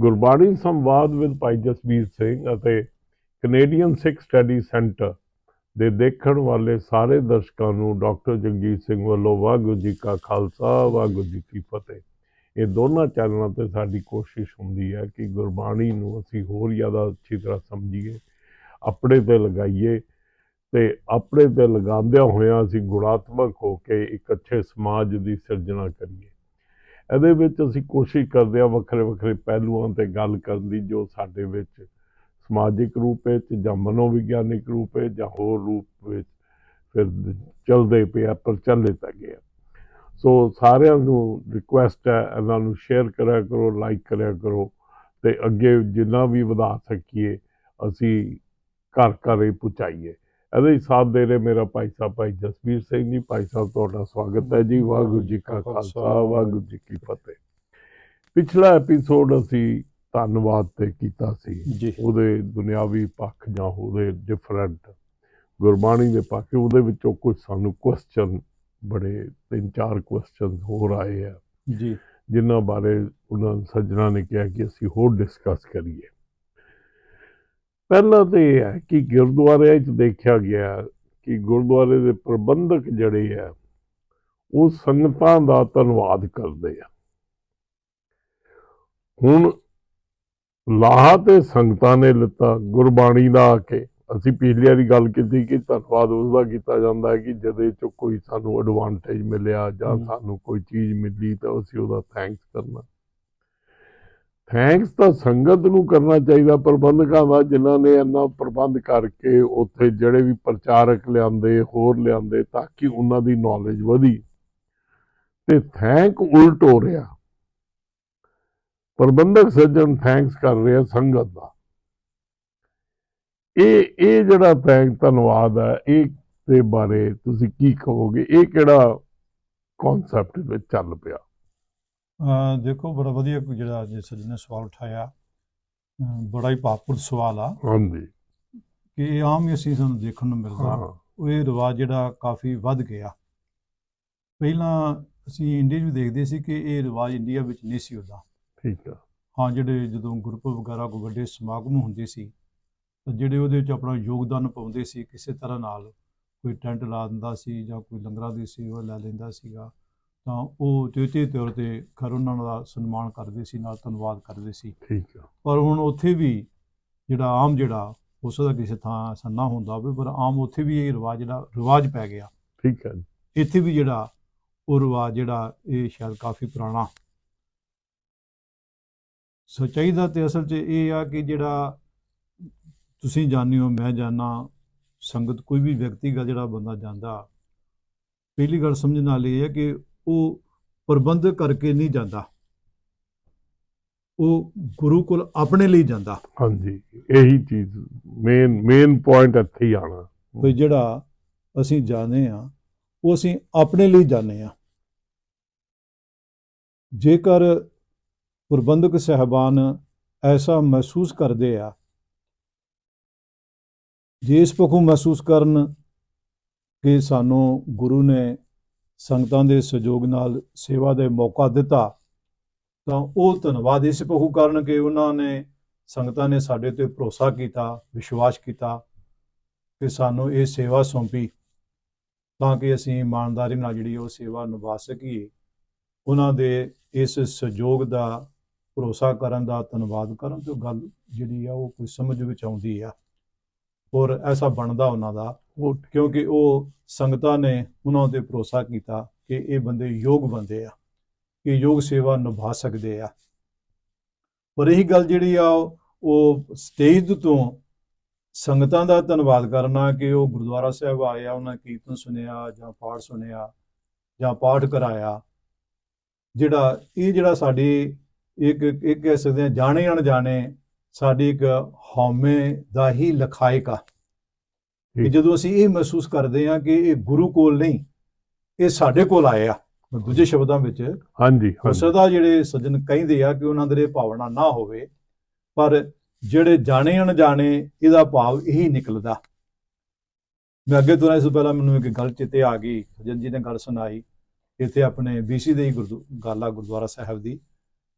ਗੁਰਬਾਣੀ ਸੰਵਾਦ ਵਿਦ ਭਾਈ ਜਸਬੀਰ ਸਿੰਘ ਅਤੇ ਕੈਨੇਡੀਅਨ ਸਿੱਖ study centre ਦੇ ਦੇਖਣ ਵਾਲੇ ਸਾਰੇ ਦਰਸ਼ਕਾਂ ਨੂੰ ਡਾਕਟਰ ਜਗਜੀਤ ਸਿੰਘ ਵੱਲੋਂ ਵਾਹਿਗੁਰੂ ਜੀ ਕਾ ਖਾਲਸਾ, ਵਾਹਿਗੁਰੂ ਜੀ ਕੀ ਫਤਿਹ। ਇਹ ਦੋਨਾਂ ਚੈਨਲਾਂ ਤੇ ਸਾਡੀ ਕੋਸ਼ਿਸ਼ ਹੁੰਦੀ ਹੈ ਕਿ ਗੁਰਬਾਣੀ ਨੂੰ ਅਸੀਂ ਹੋਰ ਜ਼ਿਆਦਾ ਅੱਛੀ ਤਰ੍ਹਾਂ ਸਮਝੀਏ, ਆਪਣੇ ਤੇ ਲਗਾਈਏ ਤੇ ਆਪਣੇ ਤੇ ਲਗਾਉਂਦਿਆਂ ਹੋਇਆਂ ਅਸੀਂ ਗੁਣਾਤਮਕ ਹੋ ਕੇ ਇੱਕ ਅੱਛੇ ਸਮਾਜ ਦੀ ਸਿਰਜਣਾ ਕਰੀਏ। ਇਹਦੇ ਵਿੱਚ ਅਸੀਂ ਕੋਸ਼ਿਸ਼ ਕਰਦੇ ਹਾਂ ਵੱਖਰੇ ਵੱਖਰੇ ਪਹਿਲੂਆਂ ਤੇ ਗੱਲ ਕਰਨ ਦੀ ਜੋ ਸਾਡੇ ਵਿੱਚ ਸਮਾਜਿਕ ਰੂਪ ਵਿੱਚ ਜਾਂ ਮਨੋਵਿਗਿਆਨਿਕ ਰੂਪ ਵਿੱਚ ਜਾਂ ਹੋਰ ਰੂਪ ਵਿੱਚ ਫਿਰ ਚੱਲਦੇ ਪਿਆ ਪ੍ਰਚਲਿਤ ਹੈਗੇ ਆ। ਸੋ ਸਾਰਿਆਂ ਨੂੰ ਰਿਕੁਐਸਟ ਹੈ, ਇਹਨਾਂ ਨੂੰ ਸ਼ੇਅਰ ਕਰਿਆ ਕਰੋ ਲਾਈਕ ਕਰਿਆ ਕਰੋ ਤੇ ਅੱਗੇ ਜਿੰਨਾ ਵੀ ਵਧਾ ਸਕੀਏ, ਅਸੀਂ ਘਰ ਘਰ ਹੀ ਪਹੁੰਚਾਈਏ ਇਹਦੇ ਹੀ ਸਾਥ ਦੇ ਰਹੇ ਮੇਰਾ ਭਾਈ ਸਾਹਿਬ ਭਾਈ ਜਸਵੀਰ ਸਿੰਘ ਜੀ। ਭਾਈ ਸਾਹਿਬ ਤੁਹਾਡਾ ਸਵਾਗਤ ਹੈ ਜੀ। ਵਾਹਿਗੁਰੂ ਜੀ ਕਾ ਖਾਲਸਾ ਵਾਹਿਗੁਰੂ ਜੀ ਕੀ ਫਤਿਹ। ਪਿਛਲਾ ਐਪੀਸੋਡ ਅਸੀਂ ਧੰਨਵਾਦ ਤੇ ਕੀਤਾ ਸੀ। ਉਹਦੇ ਦੁਨਿਆਵੀ ਪੱਖ ਜਾਂ ਉਹਦੇ ਡਿਫਰੈਂਟ ਗੁਰਬਾਣੀ ਦੇ ਪੱਖ ਉਹਦੇ ਵਿੱਚੋਂ ਕੁਝ ਸਾਨੂੰ ਕੁਐਸਚਨ ਬੜੇ ਤਿੰਨ ਚਾਰ ਕੁਐਸਚਨ ਹੋਰ ਆਏ ਆ। ਜੀ। ਜਿਨ੍ਹਾਂ ਬਾਰੇ ਉਹਨਾਂ ਸੱਜਣਾ ਨੇ ਕਿਹਾ ਕਿ ਅਸੀਂ ਹੋਰ ਡਿਸਕਸ ਕਰੀਏ। ਪਹਿਲਾ ਤੇ ਇਹ ਹੈ ਕਿ ਗੁਰਦੁਆਰਿਆਂ 'ਚ ਦੇਖਿਆ ਗਿਆ ਕਿ ਗੁਰਦੁਆਰੇ ਦੇ ਪ੍ਰਬੰਧਕ ਜਿਹੜੇ ਆ ਉਹ ਸੰਗਤਾਂ ਦਾ ਧੰਨਵਾਦ ਕਰਦੇ ਆ। ਹੁਣ ਲਾਹਾ ਤੇ ਸੰਗਤਾਂ ਨੇ ਲਿੱਤਾ ਗੁਰਬਾਣੀ ਦਾ ਆ ਕੇ। ਅਸੀਂ ਪਿਛਲੀ ਵਾਰੀ ਗੱਲ ਕੀਤੀ ਕਿ ਧੰਨਵਾਦ ਉਸ ਦਾ ਕੀਤਾ ਜਾਂਦਾ ਹੈ ਕਿ ਜਿਹਦੇ ਚ ਕੋਈ ਸਾਨੂੰ ਐਡਵਾਂਟੇਜ ਮਿਲਿਆ ਜਾਂ। ਸਾਨੂੰ ਕੋਈ ਚੀਜ਼ ਮਿਲੀ ਤਾਂ ਅਸੀਂ ਉਹਦਾ ਥੈਂਕਸ ਕਰਨਾ। ਥੈਂਕਸ ਤਾਂ ਸੰਗਤ ਨੂੰ ਕਰਨਾ ਚਾਹੀਦਾ, ਪ੍ਰਬੰਧਕਾਂ ਦਾ, ਜਿਨ੍ਹਾਂ ਨੇ ਇੰਨਾ ਪ੍ਰਬੰਧ ਕਰਕੇ ਉੱਥੇ ਜਿਹੜੇ ਵੀ ਪ੍ਰਚਾਰਕ ਲਿਆਂਦੇ, ਹੋਰ ਲਿਆਂਦੇ, ਤਾਂ ਕਿ ਉਹਨਾਂ ਦੀ ਨੌਲੇਜ ਵਧੀ। ਤੇ ਥੈਂਕ ਉਲਟ ਹੋ ਰਿਹਾ। ਪ੍ਰਬੰਧਕ ਸੱਜਣ ਥੈਂਕਸ ਕਰ ਰਿਹਾ ਸੰਗਤ ਦਾ। ਇਹ ਇਹ ਜਿਹੜਾ ਥੈਂਕ ਧੰਨਵਾਦ ਹੈ, ਇਹ ਦੇ ਬਾਰੇ ਤੁਸੀਂ ਕੀ ਕਹੋਗੇ? ਇਹ ਕਿਹੜਾ ਕਨਸੈਪਟ ਵਿੱਚ ਚੱਲ ਪਿਆ? ਦੇਖੋ ਬੜਾ ਵਧੀਆ ਜਿਹੜਾ ਅੱਜ ਸੱਜਣ ਨੇ ਸਵਾਲ ਉਠਾਇਆ। ਬੜਾ ਹੀ ਭਾਵਪੂਰਨ ਸਵਾਲ ਆ। ਹਾਂਜੀ। ਕਿ ਇਹ ਆਮ ਹੀ ਅਸੀਂ ਸਾਨੂੰ ਦੇਖਣ ਨੂੰ ਮਿਲਦਾ। ਉਹ ਇਹ ਰਿਵਾਜ ਜਿਹੜਾ ਕਾਫੀ ਵੱਧ ਗਿਆ। ਪਹਿਲਾਂ ਅਸੀਂ ਇੰਡੀਆ 'ਚ ਵੀ ਦੇਖਦੇ ਸੀ ਕਿ ਇਹ ਰਿਵਾਜ ਇੰਡੀਆ ਵਿੱਚ ਨਹੀਂ ਸੀ ਹੁੰਦਾ। ਠੀਕ ਆ। ਹਾਂ ਜਿਹੜੇ ਜਦੋਂ ਗੁਰਪੁਰਬ ਵਗੈਰਾ ਕੋਈ ਵੱਡੇ ਸਮਾਗਮ ਹੁੰਦੇ ਸੀ ਤਾਂ ਜਿਹੜੇ ਉਹਦੇ ਵਿੱਚ ਆਪਣਾ ਯੋਗਦਾਨ ਪਾਉਂਦੇ ਸੀ ਕਿਸੇ ਤਰ੍ਹਾਂ ਨਾਲ ਕੋਈ ਟੈਂਟ ਲਾ ਦਿੰਦਾ ਸੀ ਜਾਂ ਕੋਈ ਲੰਗਰਾਂ ਦੀ ਸੇਵਾ ਲੈ ਲੈਂਦਾ ਸੀਗਾ। ਤਾਂ ਉਹ ਚੇਤੇ ਤੌਰ ਤੇ ਖਰ ਉਹਨਾਂ ਦਾ ਸਨਮਾਨ ਕਰਦੇ ਸੀ ਨਾਲ ਧੰਨਵਾਦ ਕਰਦੇ ਸੀ। ਠੀਕ ਆ। ਪਰ ਹੁਣ ਉੱਥੇ ਵੀ ਜਿਹੜਾ ਆਮ ਜਿਹੜਾ ਹੋ ਸਕਦਾ ਕਿਸੇ ਥਾਂ ਐਸਾ ਨਾ ਹੁੰਦਾ ਹੋਵੇ ਪਰ ਆਮ ਉੱਥੇ ਵੀ ਇਹ ਰਿਵਾਜ ਜਿਹੜਾ ਰਿਵਾਜ ਪੈ ਗਿਆ। ਠੀਕ ਹੈ ਇੱਥੇ ਵੀ ਜਿਹੜਾ ਉਹ ਰਿਵਾਜ ਜਿਹੜਾ ਇਹ ਸ਼ਾਇਦ ਕਾਫੀ ਪੁਰਾਣਾ। ਸੱਚਾਈ ਦਾ ਤੇ ਅਸਲ 'ਚ ਇਹ ਆ ਕਿ ਜਿਹੜਾ ਤੁਸੀਂ ਜਾਣਦੇ ਹੋ ਮੈਂ ਜਾਣਾ ਸੰਗਤ ਕੋਈ ਵੀ ਵਿਅਕਤੀਗਤ ਜਿਹੜਾ ਬੰਦਾ ਜਾਂਦਾ ਪਹਿਲੀ ਗੱਲ ਸਮਝਣ ਵਾਲੀ ਇਹ ਹੈ ਕਿ ਉਹ ਪ੍ਰਬੰਧ ਕਰਕੇ ਨਹੀਂ ਜਾਂਦਾ। ਉਹ ਗੁਰੂ ਕੋਲ ਆਪਣੇ ਲਈ ਜਾਂਦਾ। ਹਾਂਜੀ ਇਹੀ ਚੀਜ਼ ਮੇਨ ਮੇਨ ਪੁਆਇੰਟ ਇੱਥੇ ਹੀ ਆਣਾ ਵੀ ਜਿਹੜਾ ਅਸੀਂ ਜਾਣੇ ਆ ਉਹ ਅਸੀਂ ਆਪਣੇ ਲਈ ਜਾਣੇ ਆ। ਜੇਕਰ ਪ੍ਰਬੰਧਕ ਸਹਿਬਾਨ ਐਸਾ ਮਹਿਸੂਸ ਕਰਦੇ ਆ ਜੇ ਇਸ ਪੱਖੋਂ ਮਹਿਸੂਸ ਕਰਨ ਕਿ ਸਾਨੂੰ ਗੁਰੂ ਨੇ ਸੰਗਤਾਂ ਦੇ ਸਹਿਯੋਗ ਨਾਲ ਸੇਵਾ ਦੇ ਮੌਕਾ ਦਿੱਤਾ, ਤਾਂ ਉਹ ਧੰਨਵਾਦ ਇਸ ਪੱਖੋਂ ਕਰਨ ਕਿ ਉਹਨਾਂ ਨੇ ਸੰਗਤਾਂ ਨੇ ਸਾਡੇ ਤੇ ਭਰੋਸਾ ਕੀਤਾ, ਵਿਸ਼ਵਾਸ ਕੀਤਾ ਕਿ ਸਾਨੂੰ ਇਹ ਸੇਵਾ ਸੌਂਪੀ ਤਾਂ ਕਿ ਅਸੀਂ ਇਮਾਨਦਾਰੀ ਨਾਲ ਜਿਹੜੀ ਉਹ ਸੇਵਾ ਨਿਭਾ ਸਕੀਏ। ਉਹਨਾਂ ਦੇ ਇਸ ਸਹਿਯੋਗ ਦਾ ਭਰੋਸਾ ਕਰਨ ਦਾ, ਧੰਨਵਾਦ ਕਰਨ ਤੇ ਗੱਲ ਜਿਹੜੀ ਆ ਉਹ ਕੋਈ ਸਮਝ ਵਿੱਚ ਆਉਂਦੀ ਆ। ਔਰ ਐਸਾ ਬਣਦਾ ਉਹਨਾਂ ਦਾ, ਉਹ ਕਿਉਂਕਿ ਉਹ ਸੰਗਤਾਂ ਨੇ ਉਹਨਾਂ ਤੇ ਭਰੋਸਾ ਕੀਤਾ ਕਿ ਇਹ ਬੰਦੇ ਯੋਗ ਬੰਦੇ ਆ ਕਿ ਯੋਗ ਸੇਵਾ ਨਿਭਾ ਸਕਦੇ ਆ। ਪਰ ਇਹੀ ਗੱਲ ਜਿਹੜੀ ਆ, ਉਹ- ਸਟੇਜ ਤੋਂ ਸੰਗਤਾਂ ਦਾ ਧੰਨਵਾਦ ਕਰਨਾ ਕਿ ਉਹ ਗੁਰਦੁਆਰਾ ਸਾਹਿਬ ਆਏ ਆ, ਉਹਨਾਂ ਕੀਰਤਨ ਸੁਨਿਆ ਜਾਂ ਪਾਠ ਸੁਨਿਆ ਜਾਂ ਪਾਠ ਕਰਾਇਆ। ਜਿਹੜਾ, ਇਹ ਜਿਹੜਾ ਸਾਡੀ ਇੱਕ ਇੱਕ ਕਹਿ ਸਕਦੇ ਆ ਜਾਣੇ ਅਣਜਾਣੇ ਸਾਡੀ ਇੱਕ ਹਉਮੈ ਦਾ ਹੀ ਲਖਾਇਕ ਆ। ਕਿ। ਜਦੋਂ ਅਸੀਂ ਇਹ ਮਹਿਸੂਸ ਕਰਦੇ ਹਾਂ ਕਿ ਇਹ ਗੁਰੂ ਕੋਲ ਨਹੀਂ ਇਹ ਸਾਡੇ ਕੋਲ ਆਏ ਆ ਦੂਜੇ ਸ਼ਬਦਾਂ ਵਿੱਚ ਹਾਂਜੀ ਹੋ ਸਕਦਾ ਜਿਹੜੇ ਸੱਜਣ ਕਹਿੰਦੇ ਆ ਕਿ ਉਹਨਾਂ ਦੇ ਭਾਵਨਾ ਨਾ ਹੋਵੇ ਪਰ ਜਿਹੜੇ ਜਾਣੇ ਅਣਜਾਣੇ ਇਹਦਾ ਭਾਵ ਇਹੀ ਨਿਕਲਦਾ ਮੈਂ ਅੱਗੇ ਤੋਂ ਇਸ ਪਹਿਲਾਂ ਮੈਨੂੰ ਇੱਕ ਗੱਲ ਚਿੱਤੇ ਆ ਗਈ ਸੱਜਣ ਜੀ ਨੇ ਗੱਲ ਸੁਣਾਈ ਇੱਥੇ ਆਪਣੇ ਬੀਸੀ ਦੇ ਹੀ ਗੱਲ ਗੁਰਦੁਆਰਾ ਸਾਹਿਬ ਦੀ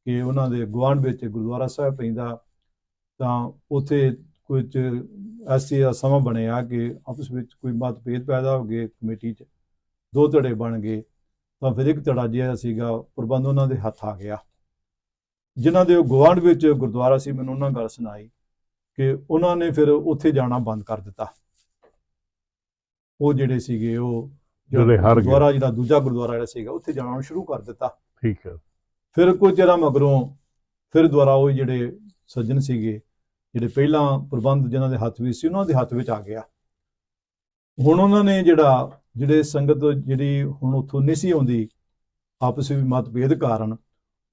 ਕਿ ਉਹਨਾਂ ਦੇ ਗੁਆਂਢ ਵਿੱਚ ਗੁਰਦੁਆਰਾ ਸਾਹਿਬ ਪੈਂਦਾ ਤਾਂ ਉੱਥੇ ਕੁਝ ਐਸੀ ਸਮਾਂ ਬਣਿਆ ਕਿ ਆਪਸ ਵਿੱਚ ਕੋਈ ਮਤਭੇਦ ਪੈਦਾ ਹੋ ਗਏ ਕਮੇਟੀ 'ਚ ਦੋ ਧੜੇ ਬਣ ਗਏ ਤਾਂ ਫਿਰ ਇੱਕ ਧੜਾ ਜਿਹੜਾ ਸੀਗਾ ਪ੍ਰਬੰਧ ਉਹਨਾਂ ਦੇ ਹੱਥ ਆ ਗਿਆ। ਜਿਨ੍ਹਾਂ ਦੇ ਗੁਆਂਢ ਵਿੱਚ ਗੁਰਦੁਆਰਾ ਸੀ ਮੈਨੂੰ ਉਹਨਾਂ ਗੱਲ ਸੁਣਾਈ ਕਿ ਉਹਨਾਂ ਨੇ ਫਿਰ ਉੱਥੇ ਜਾਣਾ ਬੰਦ ਕਰ ਦਿੱਤਾ। ਉਹ ਜਿਹੜੇ ਸੀਗੇ ਉਹ ਜਿਹੜੇ। ਗੁਰਦੁਆਰਾ ਜਿਹੜਾ ਦੂਜਾ ਗੁਰਦੁਆਰਾ ਜਿਹੜਾ ਸੀਗਾ ਉੱਥੇ ਜਾਣਾ ਸ਼ੁਰੂ ਕਰ ਦਿੱਤਾ। ਠੀਕ ਹੈ। ਫਿਰ ਕੁਝ ਚਿਰਾਂ ਮਗਰੋਂ ਫਿਰ ਦੁਬਾਰਾ ਉਹ ਜਿਹੜੇ ਸੱਜਣ ਸੀਗੇ ਜਿਹੜੇ ਪਹਿਲਾਂ ਪ੍ਰਬੰਧ ਜਿਨ੍ਹਾਂ ਦੇ ਹੱਥ ਵਿੱਚ ਸੀ ਉਹਨਾਂ ਦੇ ਹੱਥ ਵਿੱਚ ਆ ਗਿਆ। ਹੁਣ ਉਹਨਾਂ ਨੇ ਜਿਹੜਾ ਜਿਹੜੇ ਸੰਗਤ ਜਿਹੜੀ ਹੁਣ ਉੱਥੋਂ ਨਹੀਂ ਸੀ ਆਉਂਦੀ ਆਪਸ ਵਿੱਚ ਮਤਭੇਦ ਕਾਰਨ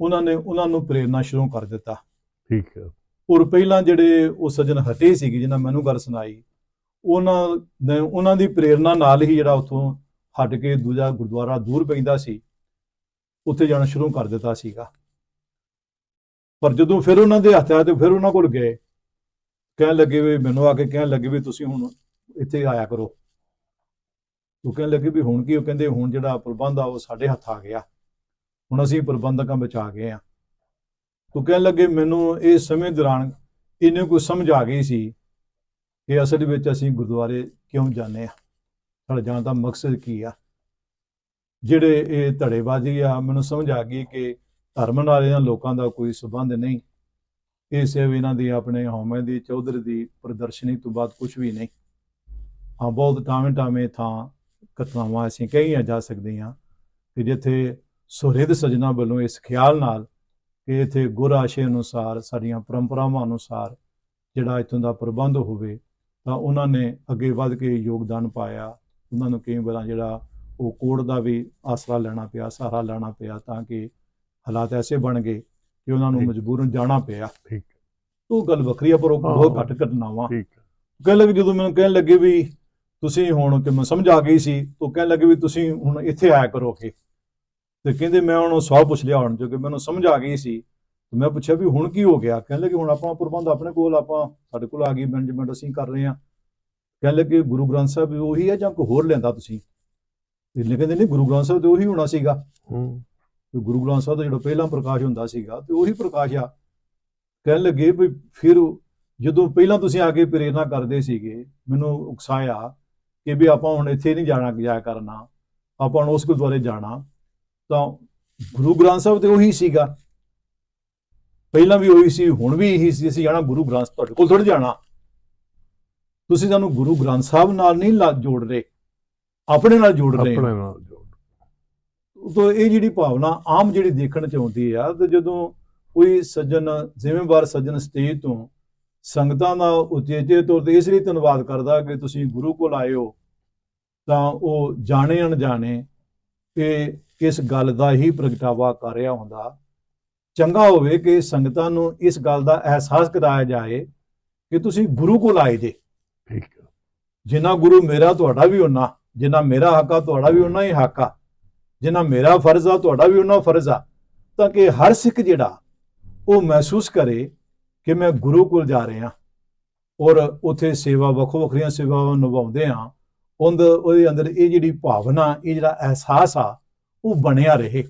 ਉਹਨਾਂ ਨੇ ਉਹਨਾਂ ਨੂੰ ਪ੍ਰੇਰਨਾ ਸ਼ੁਰੂ ਕਰ ਦਿੱਤਾ। ਠੀਕ ਹੈ। ਔਰ ਪਹਿਲਾਂ ਜਿਹੜੇ ਉਹ ਸੱਜਣ ਹਟੇ ਸੀਗੇ ਜਿਨ੍ਹਾਂ ਮੈਨੂੰ ਗੱਲ ਸੁਣਾਈ ਉਹਨਾਂ ਨੇ ਉਹਨਾਂ ਦੀ ਪ੍ਰੇਰਨਾ ਨਾਲ ਹੀ ਜਿਹੜਾ ਉੱਥੋਂ ਹਟ ਕੇ ਦੂਜਾ ਗੁਰਦੁਆਰਾ ਦੂਰ ਪੈਂਦਾ ਸੀ ਉੱਥੇ ਜਾਣਾ ਸ਼ੁਰੂ ਕਰ ਦਿੱਤਾ ਸੀਗਾ। ਪਰ ਜਦੋਂ ਫਿਰ ਉਹਨਾਂ ਦੇ ਹੱਥ ਆਇਆ ਤੇ ਫਿਰ ਉਹਨਾਂ ਕੋਲ ਗਏ ਕਹਿਣ ਲੱਗੇ ਵੀ ਮੈਨੂੰ ਆ ਕੇ ਕਹਿਣ ਲੱਗੇ ਵੀ ਤੁਸੀਂ ਹੁਣ ਇੱਥੇ ਆਇਆ ਕਰੋ। ਉਹ ਕਹਿਣ ਲੱਗੇ ਵੀ ਹੁਣ ਕੀ, ਉਹ ਕਹਿੰਦੇ ਹੁਣ ਜਿਹੜਾ ਪ੍ਰਬੰਧ ਆ ਉਹ ਸਾਡੇ ਹੱਥ ਆ ਗਿਆ। ਹੁਣ ਅਸੀਂ ਪ੍ਰਬੰਧਕਾਂ ਵਿੱਚ ਆ ਗਏ ਆ। ਤੂੰ ਕਹਿਣ ਲੱਗੇ ਮੈਨੂੰ ਇਹ ਸਮੇਂ ਦੌਰਾਨ ਇਹਨੇ ਕੋਈ ਸਮਝ ਆ ਗਈ ਸੀ ਕਿ ਅਸਲ ਵਿੱਚ ਅਸੀਂ ਗੁਰਦੁਆਰੇ ਕਿਉਂ ਜਾਂਦੇ ਆ? ਸਾਡਾ ਜਾਣ ਦਾ ਮਕਸਦ ਕੀ ਆ? ਜਿਹੜੇ ਇਹ ਧੜੇਬਾਜ਼ੀ ਆ, ਮੈਨੂੰ ਸਮਝ ਆ ਗਈ ਕਿ ਧਰਮ ਨਾਲ ਇਹਨਾਂ ਲੋਕਾਂ ਦਾ ਕੋਈ ਸਬੰਧ ਨਹੀਂ। ਇਹ ਸਿਰਫ ਇਹਨਾਂ ਦੀ, ਆਪਣੇ ਹਉਮੈ ਦੀ, ਚੌਧਰ ਦੀ ਪ੍ਰਦਰਸ਼ਨੀ ਤੋਂ ਬਾਅਦ ਕੁਝ ਵੀ ਨਹੀਂ। ਹਾਂ, ਬਹੁਤ ਟਾਵੇਂ ਟਾਵੇਂ ਥਾਂ ਘਟਨਾਵਾਂ ਅਸੀਂ ਕਹੀਆਂ ਜਾ ਸਕਦੀਆਂ। ਕਿ ਜਿੱਥੇ ਸੁਹਿਰਦ ਸਜਣਾ ਵੱਲੋਂ ਇਸ ਖਿਆਲ ਨਾਲ ਕਿ ਇੱਥੇ ਗੁਰ ਆਸ਼ੇ ਅਨੁਸਾਰ, ਸਾਡੀਆਂ ਪਰੰਪਰਾਵਾਂ ਅਨੁਸਾਰ ਜਿਹੜਾ ਇੱਥੋਂ ਦਾ ਪ੍ਰਬੰਧ ਹੋਵੇ, ਤਾਂ ਉਹਨਾਂ ਨੇ ਅੱਗੇ ਵੱਧ ਕੇ ਯੋਗਦਾਨ ਪਾਇਆ। ਉਹਨਾਂ ਨੂੰ ਕਈ ਵਾਰ ਜਿਹੜਾ ਉਹ ਕੋਰਟ ਦਾ ਵੀ ਆਸਰਾ ਲੈਣਾ ਪਿਆ, ਸਹਾਰਾ ਲੈਣਾ ਪਿਆ ਤਾਂ ਕਿ ਹਾਲਾਤ ਐਸੇ ਬਣ ਗਏ ਕਿ ਉਹਨਾਂ ਨੂੰ। ਮਜਬੂਰਨ ਜਾਣਾ ਪਿਆ। ਠੀਕ। ਉਹ ਗੱਲ ਵੱਖਰੀ ਆ ਪਰ ਉਹ। ਬਹੁਤ ਘੱਟ ਘਟਨਾਵਾਂ ਠੀਕ। ਕਹਿਣ ਲੱਗੇ ਜਦੋਂ ਮੈਨੂੰ ਕਹਿਣ ਲੱਗੇ ਵੀ ਤੁਸੀਂ ਹੁਣ ਕਿ ਮੈਂ ਸਮਝ ਆ ਗਈ ਸੀ ਤਾਂ ਕਹਿਣ ਲੱਗੇ ਵੀ ਤੁਸੀਂ ਹੁਣ ਇੱਥੇ ਆਇਆ ਕਰੋਗੇ ਤੇ ਕਹਿੰਦੇ ਮੈਂ ਉਹਨੂੰ ਸਵਾਲ ਪੁੱਛ ਲਿਆ ਹੁਣ ਜੋ ਕਿ ਮੈਨੂੰ ਸਮਝ ਆ ਗਈ ਸੀ। ਤੇ ਮੈਂ ਪੁੱਛਿਆ ਵੀ ਹੁਣ ਕੀ ਹੋ ਗਿਆ? ਕਹਿਣ ਲੱਗੇ ਹੁਣ ਆਪਾਂ ਪ੍ਰਬੰਧ ਆਪਣੇ ਕੋਲ ਆਪਾਂ ਸਾਡੇ ਕੋਲ ਆ ਗਈ ਮੈਨੇਜਮੈਂਟ ਅਸੀਂ ਕਰ ਰਹੇ ਹਾਂ। ਕਹਿਣ ਲੱਗੇ ਗੁਰੂ ਗ੍ਰੰਥ ਸਾਹਿਬ ਉਹੀ ਹੈ ਜਾਂ ਕੋਈ ਹੋਰ ਲੈਂਦਾ ਤੁਸੀਂ? ਤੇ ਕਹਿੰਦੇ ਨਹੀਂ ਗੁਰੂ ਗ੍ਰੰਥ ਸਾਹਿਬ ਤੇ ਉਹੀ ਹੋਣਾ ਸੀਗਾ। ਹੂੰ। ਗੁਰੂ ਗ੍ਰੰਥ ਸਾਹਿਬ ਦਾ ਜਿਹੜਾ ਪਹਿਲਾ ਪ੍ਰਕਾਸ਼ ਹੁੰਦਾ ਸੀਗਾ ਤੇ ਉਹੀ ਪ੍ਰਕਾਸ਼ ਆ। ਕਹਿਣ ਲੱਗੇ ਵੀ ਫਿਰ ਜਦੋਂ ਪਹਿਲਾਂ ਤੁਸੀਂ ਆ ਕੇ ਪ੍ਰੇਰਣਾ ਕਰਦੇ ਸੀਗੇ, ਮੈਨੂੰ ਉਕਸਾਇਆ ਕਿ ਵੀ ਆਪਾਂ ਹੁਣ ਇੱਥੇ ਨਹੀਂ ਜਾਣਾ, ਜਾਇਆ ਕਰਨਾ। ਆਪਾਂ ਹੁਣ ਉਸ ਗੁਰਦੁਆਰੇ ਜਾਣਾ। ਤਾਂ ਗੁਰੂ ਗ੍ਰੰਥ ਸਾਹਿਬ ਤੇ ਉਹੀ ਸੀਗਾ। ਪਹਿਲਾਂ ਵੀ ਉਹੀ ਸੀ, ਹੁਣ ਵੀ ਇਹੀ ਸੀ, ਅਸੀਂ ਜਾਣਾ ਗੁਰੂ ਗ੍ਰੰਥ, ਤੁਹਾਡੇ ਕੋਲ ਥੋੜੇ ਜਾਣਾ। ਤੁਸੀਂ ਸਾਨੂੰ ਗੁਰੂ ਗ੍ਰੰਥ ਸਾਹਿਬ ਨਾਲ ਨਹੀਂ ਲਾ- ਜੋੜ ਰਹੇ। ਆਪਣੇ ਨਾਲ ਜੋੜ ਰਹੇ। ਆਪਣੇ ਨਾਲ ਤੋ ਇਹ ਜਿਹੜੀ ਭਾਵਨਾ ਆਮ ਜਿਹੜੀ ਦੇਖਣ ਚ ਆਉਂਦੀ ਆ ਤੇ ਜਦੋਂ ਕੋਈ ਸੱਜਣ ਜ਼ਿੰਮੇਵਾਰ ਸੱਜਣ ਸਟੇਜ ਤੋਂ ਸੰਗਤਾਂ ਦਾ ਉਚੇਚੇ ਤੌਰ ਤੇ ਇਸ ਲਈ ਧੰਨਵਾਦ ਕਰਦਾ ਕਿ ਤੁਸੀਂ ਗੁਰੂ ਕੋਲ ਆਏ ਹੋ ਤਾਂ ਉਹ ਜਾਣੇ ਅਣਜਾਣੇ ਕਿ ਇਸ ਗੱਲ ਦਾ ਹੀ ਪ੍ਰਗਟਾਵਾ ਕਰ ਰਿਹਾ ਹੁੰਦਾ। ਚੰਗਾ ਹੋਵੇ ਕਿ ਸੰਗਤਾਂ ਨੂੰ ਇਸ ਗੱਲ ਦਾ ਅਹਿਸਾਸ ਕਰਾਇਆ ਜਾਏ ਕਿ ਤੁਸੀਂ ਗੁਰੂ ਕੋਲ ਆਏ ਜੇ। ਠੀਕ ਜਿੰਨਾ ਗੁਰੂ ਮੇਰਾ ਤੁਹਾਡਾ ਵੀ ਉਹਨਾਂ ਜਿੰਨਾ ਮੇਰਾ ਹੱਕ ਆ ਤੁਹਾਡਾ ਵੀ ਉਹਨਾਂ ਹੀ ਹੱਕ ਆ। ਜਿੰਨਾ ਮੇਰਾ ਫਰਜ਼ ਆ, ਤੁਹਾਡਾ ਵੀ ਉਹਨਾਂ ਫਰਜ਼ ਆ, ਤਾਂ ਕਿ ਹਰ ਸਿੱਖ ਜਿਹੜਾ, ਉਹ ਮਹਿਸੂਸ ਕਰੇ ਕਿ ਮੈਂ ਗੁਰੂ ਕੋਲ ਜਾ ਰਿਹਾ ਔਰ ਉਥੇ ਸੇਵਾ ਵੱਖੋ ਵੱਖਰੀਆਂ ਸੇਵਾਵਾਂ ਨਿਭਾਉਂਦੇ ਆ ਉਹਦੇ ਉਹਦੇ ਅੰਦਰ ਇਹ ਜਿਹੜੀ ਭਾਵਨਾ, ਇਹ ਜਿਹੜਾ ਅਹਿਸਾਸ ਆ, ਉਹ ਬਣਿਆ ਰਹੇ।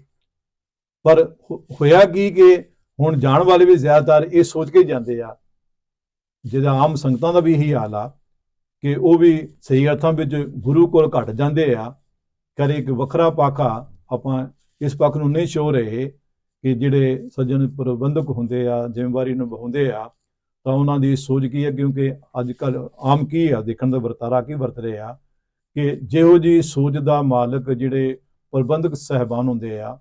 ਪਰ ਹੋਇਆ ਕੀ ਕਿ ਹੁਣ ਜਾਣ ਵਾਲੇ ਵੀ ਜ਼ਿਆਦਾਤਰ ਇਹ ਸੋਚ ਕੇ ਜਾਂਦੇ ਆ, ਜਿਹਦਾ ਆਮ ਸੰਗਤਾਂ ਦਾ ਵੀ ਇਹੀ ਹਾਲ ਆ, ਕਿ ਉਹ ਵੀ ਸਹੀ ਅਰਥਾਂ ਵਿੱਚ ਗੁਰੂ ਕੋਲ ਘਟ ਜਾਂਦੇ ਆ। ਕਰੇ ਇੱਕ ਵੱਖਰਾ ਪਾਖਾ ਆਪਾਂ ਇਸ ਪੱਖ ਨੂੰ ਨਹੀਂ ਸ਼ੋ ਰਹੇ ਕਿ ਜਿਹੜੇ ਸੱਜਣ ਪ੍ਰਬੰਧਕ ਹੁੰਦੇ ਆ ਜ਼ਿੰਮੇਵਾਰੀ ਨਿਭਾਉਂਦੇ ਆ ਤਾਂ ਉਹਨਾਂ ਦੀ ਸੋਚ ਕੀ ਹੈ? ਕਿਉਂਕਿ ਅੱਜ ਕੱਲ ਆਮ ਕੀ ਆ? ਦੇਖਣ ਦਾ ਵਰਤਾਰਾ ਕੀ ਵਰਤ ਰਹੇ ਆ? ਕਿ ਜਿਹੋ ਜੀ ਸੋਚ ਦਾ ਮਾਲਕ ਜਿਹੜੇ ਪ੍ਰਬੰਧਕ ਸਹਿਬਾਨ ਹੁੰਦੇ ਆ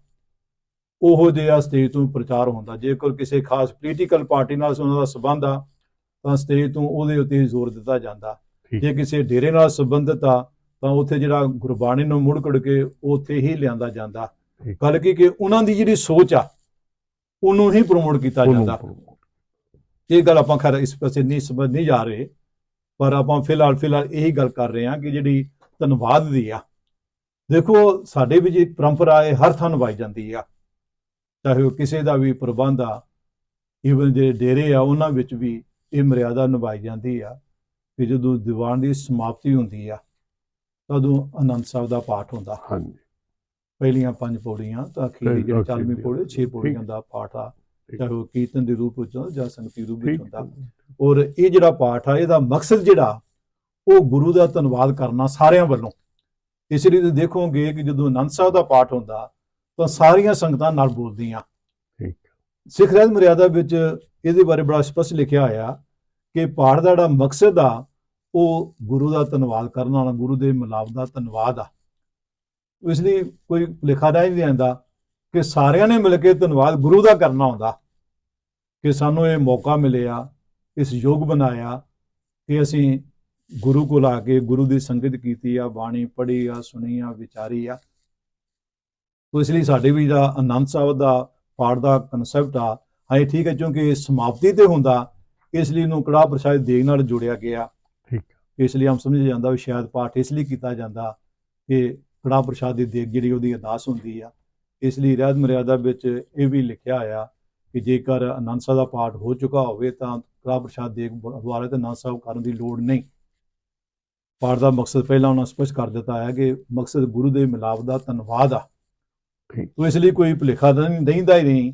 ਉਹੋ ਜਿਹਾ ਸਟੇਜ ਤੋਂ ਪ੍ਰਚਾਰ ਹੁੰਦਾ। ਜੇਕਰ ਕਿਸੇ ਖਾਸ ਪੋਲੀਟੀਕਲ ਪਾਰਟੀ ਨਾਲ ਉਹਨਾਂ ਦਾ ਸਬੰਧ ਆ ਤਾਂ ਸਟੇਜ ਤੋਂ ਉਹਦੇ ਉੱਤੇ ਜ਼ੋਰ ਦਿੱਤਾ ਜਾਂਦਾ। ਜੇ ਕਿਸੇ ਡੇਰੇ ਨਾਲ ਸੰਬੰਧਿਤ ਆ ਤਾਂ ਉੱਥੇ ਜਿਹੜਾ ਗੁਰਬਾਣੀ ਨੂੰ ਮੁੜ ਕੁੜ ਕੇ ਉੱਥੇ ਹੀ ਲਿਆਂਦਾ ਜਾਂਦਾ। ਗੱਲ ਕੀ ਕਿ ਉਹਨਾਂ ਦੀ ਜਿਹੜੀ ਸੋਚ ਆ ਉਹਨੂੰ ਹੀ ਪ੍ਰਮੋਟ ਕੀਤਾ ਜਾਂਦਾ। ਇਹ ਗੱਲ ਆਪਾਂ ਖੈਰ ਇਸ ਪਾਸੇ ਨਹੀਂ ਸਮਝ ਨਹੀਂ ਜਾ ਰਹੇ ਪਰ ਆਪਾਂ ਫਿਲਹਾਲ ਫਿਲਹਾਲ ਇਹੀ ਗੱਲ ਕਰ ਰਹੇ ਹਾਂ ਕਿ ਜਿਹੜੀ ਧੰਨਵਾਦ ਦੀ ਆ ਦੇਖੋ ਸਾਡੇ ਵਿੱਚ ਇੱਕ ਪਰੰਪਰਾ ਹੈ ਹਰ ਥਾਂ ਨਿਭਾਈ ਜਾਂਦੀ ਆ। ਚਾਹੇ ਉਹ ਕਿਸੇ ਦਾ ਵੀ ਪ੍ਰਬੰਧ ਆ ਈਵਨ ਜਿਹੜੇ ਡੇਰੇ ਆ ਉਹਨਾਂ ਵਿੱਚ ਵੀ ਇਹ ਮਰਿਆਦਾ ਨਿਭਾਈ ਜਾਂਦੀ ਆ ਕਿ ਜਦੋਂ ਦੀਵਾਨ ਦੀ ਸਮਾਪਤੀ ਹੁੰਦੀ ਆ ਤਦੋਂ ਆਨੰਦ ਸਾਹਿਬ ਦਾ ਪਾਠ ਹੁੰਦਾ। ਹਾਂਜੀ। ਪਹਿਲੀਆਂ ਪੰਜ ਪੌੜੀਆਂ ਤਾਂ ਅਖੀਰੀ ਜਿਹੜੀ ਅਖੀਰੀ 40ਵੀਂ ਦੀ। ਪੌੜੀ 6 ਠੀਕ। ਪੌੜੀਆਂ ਦਾ ਪਾਠ ਆ ਚਾਹੇ ਉਹ ਕੀਰਤਨ ਦੇ ਰੂਪ ਵਿੱਚ ਜਾਂ ਸੰਗਤੀ ਰੂਪ ਵਿੱਚ ਹੁੰਦਾ। ਔਰ ਇਹ ਜਿਹੜਾ ਪਾਠ ਆ ਇਹਦਾ ਮਕਸਦ ਜਿਹੜਾ ਉਹ ਗੁਰੂ ਦਾ ਧੰਨਵਾਦ ਕਰਨਾ ਸਾਰਿਆਂ ਵੱਲੋਂ। ਇਸ ਲਈ ਤੁਸੀਂ ਦੇਖੋਗੇ ਕਿ ਜਦੋਂ ਅਨੰਦ ਸਾਹਿਬ ਦਾ ਪਾਠ ਹੁੰਦਾ ਤਾਂ ਸਾਰੀਆਂ ਸੰਗਤਾਂ ਨਾਲ ਬੋਲਦੀਆਂ। ਠੀਕ। ਸਿੱਖ ਰਹਿਤ ਮਰਿਆਦਾ ਵਿੱਚ ਇਹਦੇ ਬਾਰੇ ਬੜਾ ਸਪਸ਼ਟ ਲਿਖਿਆ ਹੋਇਆ ਕਿ ਪਾਠ ਦਾ ਜਿਹੜਾ ਮਕਸਦ ਆ ਉਹ ਗੁਰੂ ਦਾ ਧੰਨਵਾਦ ਕਰਨ ਵਾਲਾ, ਗੁਰੂ ਦੇ ਮਿਲਾਪ ਦਾ ਧੰਨਵਾਦ ਆ। ਇਸ ਲਈ ਕੋਈ ਲਿਖਾ ਰਹਿ ਨਹੀਂ ਦਿੰਦਾ ਕਿ ਸਾਰਿਆਂ ਨੇ ਮਿਲ ਕੇ ਧੰਨਵਾਦ ਗੁਰੂ ਦਾ ਕਰਨਾ ਹੁੰਦਾ। ਕਿ ਸਾਨੂੰ ਇਹ ਮੌਕਾ ਮਿਲਿਆ, ਇਸ ਯੋਗ ਬਣਾਇਆ ਕਿ ਅਸੀਂ ਗੁਰੂ ਕੋਲ ਆ ਕੇ ਗੁਰੂ ਦੀ ਸੰਗਤ ਕੀਤੀ ਆ, ਬਾਣੀ ਪੜ੍ਹੀ ਆ, ਸੁਣੀ ਆ, ਵਿਚਾਰੀ ਆ। ਤੋ ਇਸ ਲਈ ਸਾਡੇ ਵੀ ਜਿਹੜਾ ਆਨੰਦ ਸਾਹਿਬ ਦਾ ਪਾਠ ਦਾ ਕਨਸੈਪਟ ਆ ਹਾਂ ਠੀਕ ਹੈ ਕਿਉਂਕਿ ਸਮਾਪਤੀ ਤੇ ਹੁੰਦਾ, ਇਸ ਲਈ ਇਹਨੂੰ ਕੜਾ ਪ੍ਰਸ਼ਾਦ ਦੇਗ ਨਾਲ ਜੋੜਿਆ ਗਿਆ। ਇਸ ਲਈ ਹਮ ਸਮਝ ਜਾਂਦਾ ਵੀ ਸ਼ਾਇਦ ਪਾਠ ਇਸ ਲਈ ਕੀਤਾ ਜਾਂਦਾ ਕਿ ਕੜਾ ਪ੍ਰਸ਼ਾਦ ਦੀ ਦੇਗ ਜਿਹੜੀ ਉਹਦੀ ਅਰਦਾਸ ਹੁੰਦੀ ਆ। ਇਸ ਲਈ ਰਹਿਤ ਮਰਿਆਦਾ ਵਿੱਚ ਇਹ ਵੀ ਲਿਖਿਆ ਹੋਇਆ ਕਿ ਜੇਕਰ ਆਨੰਦ ਸਾਹਿਬ ਦਾ ਪਾਠ ਹੋ ਚੁੱਕਾ ਹੋਵੇ ਤਾਂ ਕੜਾ ਪ੍ਰਸ਼ਾਦ ਦੇਗ ਦੁਆਰੇ ਤੇ ਆਨੰਦ ਸਾਹਿਬ ਕਰਨ ਦੀ ਲੋੜ ਨਹੀਂ। ਪਾਠ ਦਾ ਮਕਸਦ ਪਹਿਲਾਂ ਉਹਨਾਂ ਸਪਸ਼ਟ ਕਰ ਦਿੱਤਾ ਹੈ ਕਿ ਮਕਸਦ ਗੁਰੂ ਦੇ ਮਿਲਾਪ ਦਾ ਧੰਨਵਾਦ ਆ। ਤੋ ਇਸ ਲਈ ਕੋਈ ਭੁਲੇਖਾ ਨਹੀਂ ਦਈਂਦਾ ਹੀ ਨਹੀਂ।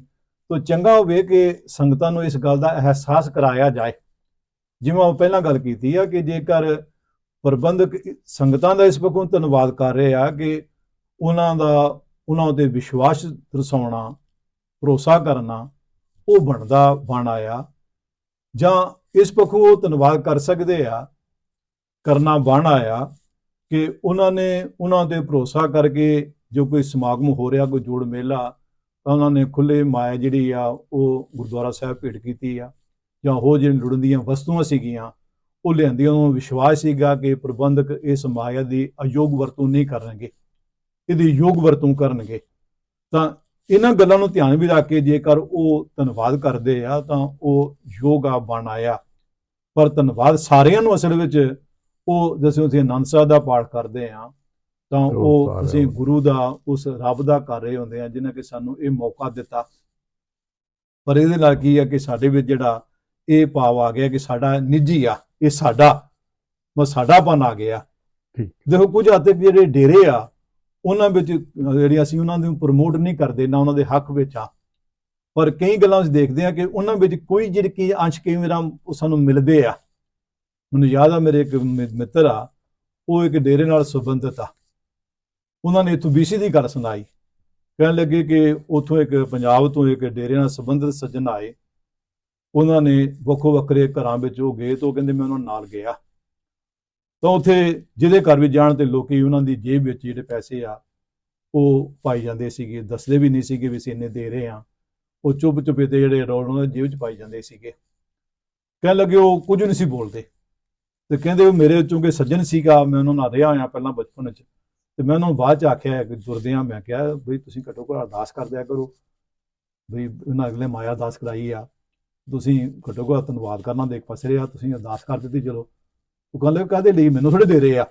ਤੋ ਚੰਗਾ ਹੋਵੇ ਕਿ ਸੰਗਤਾਂ ਨੂੰ ਇਸ ਗੱਲ ਦਾ ਅਹਿਸਾਸ ਕਰਾਇਆ ਜਾਏ। ਜਿਵੇਂ ਉਹ ਪਹਿਲਾਂ ਗੱਲ ਕੀਤੀ ਆ ਕਿ ਜੇਕਰ ਪ੍ਰਬੰਧਕ ਸੰਗਤਾਂ ਦਾ ਇਸ ਪੱਖੋਂ ਧੰਨਵਾਦ ਕਰ ਰਹੇ ਆ ਕਿ ਉਹਨਾਂ ਦਾ, ਉਹਨਾਂ ਉਤੇ ਵਿਸ਼ਵਾਸ ਦਰਸਾਉਣਾ, ਭਰੋਸਾ ਕਰਨਾ, ਉਹ ਬਣਦਾ, ਬਣ ਆਇਆ। ਜਾਂ ਇਸ ਪੱਖੋਂ ਉਹ ਧੰਨਵਾਦ ਕਰ ਸਕਦੇ ਆ, ਕਰਨਾ ਬਣ ਆਇਆ ਕਿ ਉਹਨਾਂ ਨੇ ਉਹਨਾਂ ਤੇ ਭਰੋਸਾ ਕਰਕੇ ਜੋ ਕੋਈ ਸਮਾਗਮ ਹੋ ਰਿਹਾ, ਕੋਈ ਜੋੜ ਮੇਲਾ, ਤਾਂ ਉਹਨਾਂ ਨੇ ਖੁੱਲੇ ਮਾਇਆ ਜਿਹੜੀ ਆ, ਉਹ ਗੁਰਦੁਆਰਾ ਸਾਹਿਬ ਭੇਟ ਕੀਤੀ ਆ। ਜਾਂ ਹੋਰ ਜਿਹੜੀਆਂ ਲੋੜੀਂਦੀਆਂ ਵਸਤੂਆਂ ਸੀਗੀਆਂ ਉਹ ਲਿਆਂਦੀਆਂ ਉਹਨਾਂ ਨੂੰ ਵਿਸ਼ਵਾਸ ਸੀਗਾ ਕਿ ਪ੍ਰਬੰਧਕ ਇਸ ਮਾਇਆ ਦੀ ਅਯੋਗ ਵਰਤੋਂ ਨਹੀਂ ਕਰਨਗੇ। ਇਹਦੀ ਯੋਗ ਵਰਤੋਂ ਕਰਨਗੇ। ਤਾਂ ਇਹਨਾਂ ਗੱਲਾਂ ਨੂੰ ਧਿਆਨ ਵੀ ਰੱਖ ਕੇ ਜੇਕਰ ਉਹ ਧੰਨਵਾਦ ਕਰਦੇ ਆ ਤਾਂ ਉਹ ਯੋਗਾ ਬਣ ਆਇਆ। ਪਰ ਧੰਨਵਾਦ ਸਾਰਿਆਂ ਨੂੰ ਅਸਲ ਵਿੱਚ ਉਹ ਜਦੋਂ ਅਸੀਂ ਆਨੰਦ ਸਾਹਿਬ ਦਾ ਪਾਠ ਕਰਦੇ ਆ ਤਾਂ ਉਹ ਉਹ ਅਸੀਂ। ਗੁਰੂ ਦਾ ਉਸ ਰੱਬ ਦਾ ਕਰ ਰਹੇ ਹੁੰਦੇ ਆ ਜਿਨ੍ਹਾਂ ਕਿ ਸਾਨੂੰ ਇਹ ਮੌਕਾ ਦਿੱਤਾ। ਪਰ ਇਹਦੇ ਨਾਲ ਕੀ ਆ ਕਿ ਸਾਡੇ ਵਿੱਚ ਜਿਹੜਾ ਇਹ ਭਾਵ ਆ ਗਿਆ ਕਿ ਸਾਡਾ ਨਿੱਜੀ ਆ ਇਹ ਸਾਡਾ ਬਸ ਸਾਡਾਪਨ ਆ ਗਿਆ। ਠੀਕ। ਦੇਖੋ ਕੁਝ ਹੱਦ ਤੱਕ ਜਿਹੜੇ ਡੇਰੇ ਆ ਉਹਨਾਂ ਵਿੱਚ ਜਿਹੜੀ ਅਸੀਂ ਉਹਨਾਂ ਨੂੰ ਪ੍ਰਮੋਟ ਨਹੀਂ ਕਰਦੇ ਨਾ ਉਹਨਾਂ ਦੇ ਹੱਕ ਵਿੱਚ ਆ। ਪਰ ਕਈ ਗੱਲਾਂ ਅਸੀਂ ਦੇਖਦੇ ਆ ਕਿ ਉਹਨਾਂ ਵਿੱਚ ਕੋਈ ਜਿਹੜੀ ਕੀ ਅੰਸ਼ ਕਈ ਮੇਰਾ ਉਹ ਸਾਨੂੰ ਮਿਲਦੇ ਆ। ਮੈਨੂੰ ਯਾਦ ਆ ਮੇਰੇ ਇੱਕ ਮਿ- ਮਿੱਤਰ ਆ ਉਹ ਇੱਕ ਡੇਰੇ ਨਾਲ ਸੰਬੰਧਿਤ ਆ। ਉਹਨਾਂ ਨੇ ਇਥੋਂ ਬੀਸੀ ਦੀ ਗੱਲ ਸੁਣਾਈ। ਕਹਿਣ ਲੱਗੇ ਕਿ ਉਥੋਂ ਇੱਕ ਪੰਜਾਬ ਤੋਂ ਇੱਕ ਡੇਰੇ ਨਾਲ ਸੰਬੰਧਿਤ ਸੱਜਣ ਆਏ। ਉਹਨਾਂ ਨੇ ਵੱਖੋ ਵੱਖਰੇ ਘਰਾਂ ਵਿੱਚ ਉਹ ਗਏ ਤਾਂ ਉਹ ਕਹਿੰਦੇ, ਮੈਂ ਉਹਨਾਂ ਨਾਲ ਗਿਆ। ਤਾਂ ਉੱਥੇ ਜਿਹਦੇ ਘਰ ਵੀ ਜਾਣ ਤੇ ਲੋਕੀ ਉਹਨਾਂ ਦੀ ਜੇਬ ਵਿੱਚ ਜਿਹੜੇ ਪੈਸੇ ਆ, ਉਹ ਪਾਈ ਜਾਂਦੇ ਸੀਗੇ। ਦੱਸਦੇ ਵੀ ਨਹੀਂ ਸੀਗੇ ਵੀ ਅਸੀਂ ਇੰਨੇ ਦੇ ਰਹੇ ਆ ਉਹ ਚੁੱਪ ਚੁੱਪੇ ਤੇ ਜਿਹੜੇ ਰੋਲ ਉਹਨਾਂ ਦੀ ਜੇਬ 'ਚ ਪਾਈ ਜਾਂਦੇ ਸੀਗੇ। ਕਹਿਣ ਲੱਗੇ, ਉਹ ਕੁਝ ਨਹੀਂ ਸੀ ਬੋਲਦੇ। ਤੇ ਕਹਿੰਦੇ, ਉਹ ਮੇਰੇ ਚੋਂਗੇ ਸੱਜਣ ਸੀਗਾ, ਮੈਂ ਉਹਨਾਂ ਨਾਲ ਰਿਹਾ ਹੋਇਆ ਪਹਿਲਾਂ ਬਚਪਨ 'ਚ। ਤੇ ਮੈਂ ਉਹਨਾਂ ਨੂੰ ਬਾਅਦ ਚ ਆਖਿਆ ਕਿ ਤੁਰਦਿਆਂ ਮੈਂ ਕਿਹਾ, ਬਈ ਤੁਸੀਂ ਘੱਟੋ ਘੱਟ ਅਰਦਾਸ ਕਰ ਦਿਆ ਕਰੋ। ਬਈ ਉਹਨਾਂ ਅਗਲੇ ਮਾਇਆ ਅਰਦਾਸ ਕਰਾਈ ਆ। ਤੁਸੀਂ ਘੱਟੋ ਘੱਟ ਧੰਨਵਾਦ ਕਰਨਾ ਦੇ ਇੱਕ ਪਾਸੇ ਰਿਹਾ, ਤੁਸੀਂ ਅਰਦਾਸ ਕਰ ਦਿੱਤੀ ਚਲੋ। ਉਹ ਕਹਿੰਦੇ ਕਾਹਦੇ ਲਈ ਮੈਨੂੰ ਥੋੜੇ ਦੇ ਰਹੇ ਆ।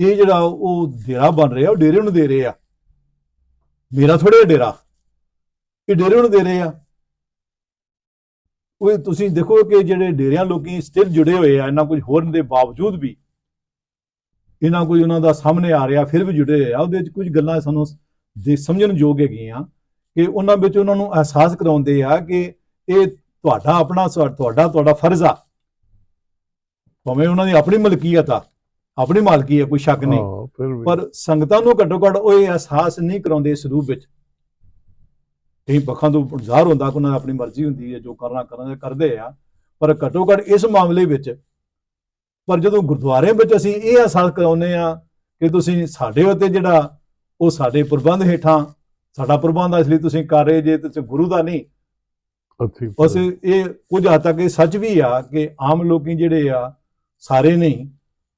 ਇਹ ਜਿਹੜਾ ਉਹ ਡੇਰਾ ਬਣ ਰਿਹਾ, ਉਹ ਡੇਰੇ ਨੂੰ ਦੇ ਰਹੇ ਆ। ਮੇਰਾ ਥੋੜੇ ਡੇਰਾ। ਇਹ ਡੇਰੇ ਨੂੰ ਦੇ ਰਹੇ ਆ। ਉਹ ਤੁਸੀਂ ਦੇਖੋ ਕਿ ਜਿਹੜੇ ਡੇਰਿਆਂ ਲੋਕੀ ਸਟਿਲ ਜੁੜੇ ਹੋਏ ਆ, ਇਹਨਾਂ ਕੁਝ ਹੋਰ ਦੇ ਬਾਵਜੂਦ ਵੀ, ਇਹਨਾਂ ਕੋਈ ਉਹਨਾਂ ਦਾ ਸਾਹਮਣੇ ਆ ਰਿਹਾ, ਫਿਰ ਵੀ ਜੁੜੇ ਹੋਏ ਆ। ਉਹਦੇ ਵਿੱਚ ਕੁਝ ਗੱਲਾਂ ਸਾਨੂੰ ਦੇ ਸਮਝਣ ਯੋਗ ਹੈਗੀਆਂ ਕਿ ਉਹਨਾਂ ਵਿੱਚ ਉਹਨਾਂ ਨੂੰ ਅਹਿਸਾਸ ਕਰਾਉਂਦੇ ਆ ਕਿ ਇਹ ਤੁਹਾਡਾ ਆਪਣਾ ਤੁਹਾਡਾ ਤੁਹਾਡਾ ਫਰਜ਼ ਆ। ਭਾਵੇਂ ਉਹਨਾਂ ਦੀ ਆਪਣੀ ਮਲਕੀਅਤ ਆ ਆਪਣੀ ਮਾਲਕੀ ਆ ਕੋਈ ਸ਼ੱਕ ਨਹੀਂ। ਹਾਂ ਪਰ ਸੰਗਤਾਂ ਨੂੰ ਘੱਟੋ ਘੱਟ ਉਹ ਇਹ ਅਹਿਸਾਸ ਨਹੀਂ ਕਰਾਉਂਦੇ ਇਸ ਰੂਪ ਵਿੱਚ। ਕਈ ਪੱਖਾਂ ਤੋਂ ਜ਼ਾਹਰ ਹੁੰਦਾ ਕਿ ਉਹਨਾਂ ਦੀ ਆਪਣੀ ਮਰਜ਼ੀ ਹੁੰਦੀ ਹੈ ਜੋ ਕਰਨਾ ਕਰਨ ਕਰਦੇ ਆ। ਪਰ ਘੱਟੋ ਘੱਟ ਇਸ ਮਾਮਲੇ ਵਿੱਚ ਪਰ ਜਦੋਂ ਗੁਰਦੁਆਰਿਆਂ ਵਿੱਚ ਅਸੀਂ ਇਹ ਅਹਿਸਾਸ ਕਰਾਉਂਦੇ ਆ ਕਿ ਤੁਸੀਂ ਸਾਡੇ ਉੱਤੇ ਜਿਹੜਾ ਉਹ ਸਾਡੇ ਪ੍ਰਬੰਧ ਹੇਠਾਂ ਸਾਡਾ ਪ੍ਰਬੰਧ ਆ ਇਸ ਲਈ ਤੁਸੀਂ ਕਰ ਰਹੇ ਜੇ ਤੁਸੀਂ ਗੁਰੂ ਦਾ ਨਹੀਂ ਬਸ ਇਹ ਕੁਝ ਹੱਦ ਤੱਕ ਇਹ ਸੱਚ ਵੀ ਆ ਕਿ ਆਮ ਲੋਕੀ ਜਿਹੜੇ ਆ ਸਾਰੇ ਨਹੀਂ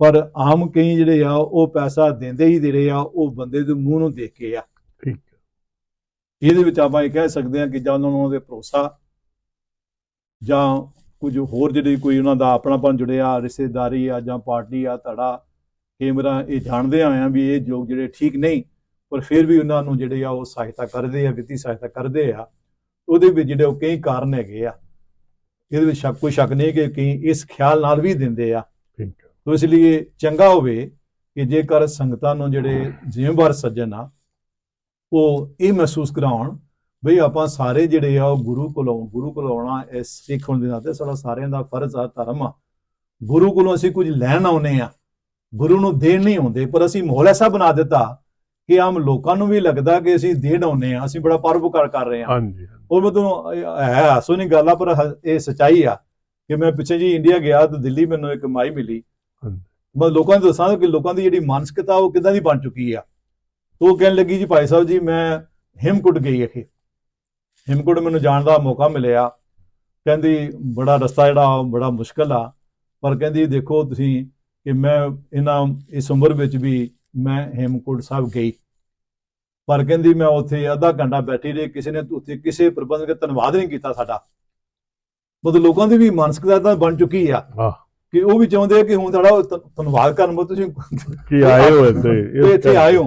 ਪਰ ਆਮ ਕਈ ਜਿਹੜੇ ਆ ਉਹ ਪੈਸਾ ਦਿੰਦੇ ਹੀ ਦੇ ਰਹੇ ਆ ਉਹ ਬੰਦੇ ਦੇ ਮੂੰਹ ਨੂੰ ਦੇਖ ਕੇ ਆ। ਠੀਕ ਇਹਦੇ ਵਿੱਚ ਆਪਾਂ ਇਹ ਕਹਿ ਸਕਦੇ ਹਾਂ ਕਿ ਜਾਂ ਉਹਨਾਂ ਨੂੰ ਉਹਦੇ ਭਰੋਸਾ ਜਾਂ ਕੁਝ ਹੋਰ ਜਿਹੜੀ ਕੋਈ ਉਹਨਾਂ ਦਾ ਆਪਣਾਪਨ ਜੁੜਿਆ ਰਿਸ਼ਤੇਦਾਰੀ ਆ ਜਾਂ ਪਾਰਟੀ ਆ ਧੜਾ ਕੇਮਰਾ ਇਹ ਜਾਣਦੇ ਆਏ ਆ ਵੀ ਇਹ ਲੋਕ ਜਿਹੜੇ ਠੀਕ ਨਹੀਂ ਪਰ ਫਿਰ ਵੀ ਉਹਨਾਂ ਨੂੰ ਜਿਹੜੇ ਆ ਉਹ ਸਹਾਇਤਾ ਕਰਦੇ ਆ ਵਿੱਤੀ ਸਹਾਇਤਾ ਕਰਦੇ ਆ। ਉਹਦੇ ਵਿੱਚ ਜਿਹੜੇ ਉਹ ਕਈ ਕਾਰਨ ਹੈਗੇ ਆ। ਇਹਦੇ ਵਿੱਚ ਸ਼ੱਕ ਕੋਈ ਸ਼ੱਕ ਨਹੀਂ ਕਿ ਕਈ ਇਸ ਖਿਆਲ ਨਾਲ ਵੀ ਦਿੰਦੇ ਆ। ਠੀਕ ਤੋ ਇਸ ਲਈ ਚੰਗਾ ਹੋਵੇ ਕਿ ਜੇਕਰ ਸੰਗਤਾਂ ਨੂੰ ਜਿਹੜੇ ਜ਼ਿੰਮੇਵਾਰ ਸੱਜਣ ਆ ਉਹ ਇਹ ਮਹਿਸੂਸ ਕਰਾਉਣ ਬਈ ਆਪਾਂ ਸਾਰੇ ਜਿਹੜੇ ਆ ਉਹ ਗੁਰੂ ਕੋਲੋਂ ਗੁਰੂ ਕੋਲੋਂ ਆਉਣਾ ਇਸ ਸਿੱਖ ਹੋਣ ਦੇ ਨਾਤੇ ਸਾਡਾ ਸਾਰਿਆਂ ਦਾ ਫਰਜ਼ ਆ ਧਰਮ ਆ। ਗੁਰੂ ਕੋਲੋਂ ਅਸੀਂ ਕੁਝ ਲੈਣ ਆਉਨੇ ਆ। ਗੁਰੂ ਨੂੰ ਦੇਣ ਨਹੀਂ ਆਉਂਦੇ ਪਰ ਅਸੀਂ ਮਾਹੌਲ ਐਸਾ ਬਣਾ ਦਿੱਤਾ ਕਿ ਆਮ ਲੋਕਾਂ ਨੂੰ ਵੀ ਲੱਗਦਾ ਕਿ ਅਸੀਂ ਦੇਣ ਆਉਨੇ ਆ ਅਸੀਂ ਬੜਾ ਪਰਉਪਕਾਰ ਕਰ ਰਹੇ ਆ ਹਾਂਜੀ ਉਹ ਮੈਂ ਤੁਹਾਨੂੰ ਇਹ ਹੈ ਹਾਸੋ ਨਹੀਂ ਗੱਲ ਆ ਪਰ ਇਹ ਸਚਾਈ ਆ ਕਿ ਮੈਂ ਪਿੱਛੇ ਜੀ ਇੰਡੀਆ ਗਿਆ ਤੇ ਦਿੱਲੀ ਮੈਨੂੰ ਇੱਕ ਮਾਈ ਮਿਲੀ। ਮੈਂ ਲੋਕਾਂ ਨੂੰ ਦੱਸਾਂ ਕਿ ਲੋਕਾਂ ਦੀ ਜਿਹੜੀ ਮਾਨਸਿਕਤਾ ਉਹ ਕਿਦਾਂ ਦੀ ਬਣ ਚੁੱਕੀ ਆ। ਉਹ ਕਹਿਣ ਲੱਗੀ ਜੀ ਭਾਈ ਸਾਹਿਬ ਜੀ ਮੈਂ ਹਿਮਕੁੰਟ ਗਈ ਅਖੇ ਹਿਮਕੁੰਟ ਮੈਨੂੰ ਜਾਣ ਦਾ ਮੌਕਾ ਮਿਲਿਆ। ਕਹਿੰਦੀ ਬੜਾ ਰਸਤਾ ਜਿਹੜਾ ਬੜਾ ਮੁਸ਼ਕਲ ਆ। ਪਰ ਕਹਿੰਦੀ ਦੇਖੋ ਤੁਸੀਂ ਕਿ ਮੈਂ ਇਹਨਾਂ ਇਸ ਉਮਰ ਵਿੱਚ ਵੀ ਮੈਂ ਹਿਮਕੁੰਟ ਸਾਹਿਬ ਗਈ। ਪਰ ਕਹਿੰਦੀ ਮੈਂ ਉੱਥੇ ਅੱਧਾ ਘੰਟਾ ਬੈਠੀ ਰਹੀ ਕਿਸੇ ਨੇ ਉੱਥੇ ਕਿਸੇ ਪ੍ਰਬੰਧਕ ਧੰਨਵਾਦ ਨਹੀਂ ਕੀਤਾ ਸਾਡਾ। ਮਤਲਬ ਲੋਕਾਂ ਦੀ ਵੀ ਮਾਨਸਿਕਤਾ ਤਾਂ ਬਣ ਚੁੱਕੀ ਆ। ਕਿ ਉਹ ਵੀ ਚਾਹੁੰਦੇ ਆ ਕਿ ਹੁਣ ਤੁਹਾਡਾ ਧੰਨਵਾਦ ਕਰਨ ਬੋ ਤੁਸੀਂ ਕੀ ਆਏ ਤੇ ਇਹ ਇੱਥੇ ਆਏ ਹੋ।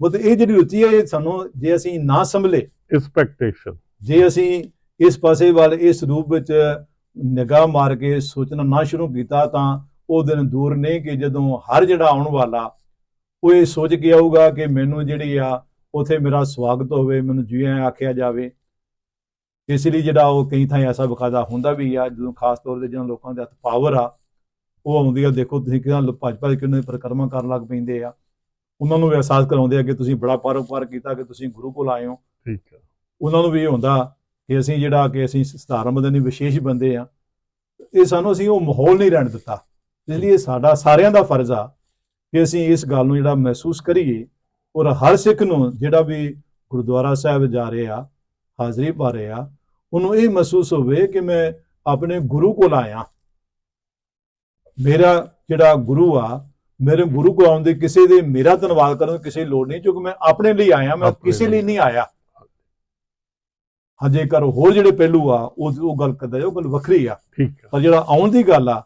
ਮਤਲਬ ਇਹ ਜਿਹੜੀ ਰੁਚੀ ਹੈ ਇਹ ਸਾਨੂੰ ਜੇ ਅਸੀਂ ਨਾ ਸੰਭਲੇ ਐਕਸਪੈਕਟੇਸ਼ਨ ਜੇ ਅਸੀਂ ਇਸ ਪਾਸੇ ਵੱਲ ਇਸ ਰੂਪ ਵਿੱਚ ਨਿਗਾਹ ਮਾਰ ਕੇ ਸੋਚਣਾ ਨਾ ਸ਼ੁਰੂ ਕੀਤਾ ਤਾਂ ਉਹ ਦਿਨ ਦੂਰ ਨਹੀਂ ਕਿ ਜਦੋਂ ਹਰ ਜਿਹੜਾ ਆਉਣ ਵਾਲਾ ਉਹ ਇਹ ਸੋਚ ਕੇ ਆਊਗਾ ਕਿ ਮੈਨੂੰ ਜਿਹੜੀ ਆ ਉਥੇ ਮੇਰਾ ਸਵਾਗਤ ਹੋਵੇ ਮੈਨੂੰ ਜੀ ਆਇਆਂ ਆਖਿਆ ਜਾਵੇ। ਇਸ ਲਈ ਜਿਹੜਾ ਉਹ ਕਈ ਥਾਂ ਐਸਾ ਬਕਾਇਦਾ ਹੁੰਦਾ ਵੀ ਆ ਜਦੋਂ ਖਾਸ ਤੌਰ ਤੇ ਜਿਹਨਾਂ ਲੋਕਾਂ ਦੇ ਹੱਥ ਪਾਵਰ ਆ ਉਹ ਆਉਂਦੀ ਆ ਦੇਖੋ ਤੁਸੀਂ ਕਿਦਾਂ ਭੱਜ ਭੱਜ ਕੇ ਉਹਨਾਂ ਦੀ ਪਰਿਕਰਮਾ ਕਰਨ ਲੱਗ ਪੈਂਦੇ ਆ। ਉਹਨਾਂ ਨੂੰ ਵੀ ਅਹਿਸਾਸ ਕਰਾਉਂਦੇ ਆ ਕਿ ਤੁਸੀਂ ਬੜਾ ਪਰਉਪਕਾਰ ਕੀਤਾ ਕਿ ਤੁਸੀਂ ਗੁਰੂ ਕੋਲ ਆਏ ਹੋ। ਠੀਕ ਹੈ ਉਹਨਾਂ ਨੂੰ ਵੀ ਇਹ ਹੁੰਦਾ ਕਿ ਅਸੀਂ ਜਿਹੜਾ ਕਿ ਅਸੀਂ ਸਧਾਰਨ ਬੰਦੇ ਨਹੀਂ ਵਿਸ਼ੇਸ਼ ਬੰਦੇ ਆ। ਇਹ ਸਾਨੂੰ ਅਸੀਂ ਉਹ ਮਾਹੌਲ ਨਹੀਂ ਰਹਿਣ ਦਿੱਤਾ। ਇਸ ਲਈ ਇਹ ਸਾਡਾ ਸਾਰਿਆਂ ਦਾ ਫਰਜ਼ ਆ ਕਿ ਅਸੀਂ ਇਸ ਗੱਲ ਨੂੰ ਜਿਹੜਾ ਮਹਿਸੂਸ ਕਰੀਏ ਔਰ ਹਰ ਸਿੱਖ ਨੂੰ ਜਿਹੜਾ ਵੀ ਗੁਰਦੁਆਰਾ ਸਾਹਿਬ ਜਾ ਰਿਹਾ ਹਾਜ਼ਰੀ ਪਾ ਰਿਹਾ ਉਹਨੂੰ ਇਹ ਮਹਿਸੂਸ ਹੋਵੇ ਕਿ ਮੈਂ ਆਪਣੇ ਗੁਰੂ ਕੋਲ ਆਇਆ। ਮੇਰਾ ਜਿਹੜਾ ਗੁਰੂ ਆ ਮੇਰੇ ਗੁਰੂ ਕੋਲ ਆਉਣ ਦੀ ਕਿਸੇ ਦੇ ਮੇਰਾ ਧੰਨਵਾਦ ਕਰਨ ਦੀ ਕਿਸੇ ਲੋੜ ਨਹੀਂ ਕਿਉਂਕਿ ਮੈਂ ਆਪਣੇ ਲਈ ਆਇਆ ਮੈਂ ਕਿਸੇ ਲਈ। ਨਹੀਂ ਆਇਆ। ਹਜੇ ਕਰ ਹੋਰ ਜਿਹੜੇ ਪਹਿਲੂ ਆ ਉਹ ਉਹ ਗੱਲ ਕਰਦਾ ਉਹ ਗੱਲ ਵੱਖਰੀ ਆ। ਪਰ ਜਿਹੜਾ ਆਉਣ ਦੀ ਗੱਲ ਆ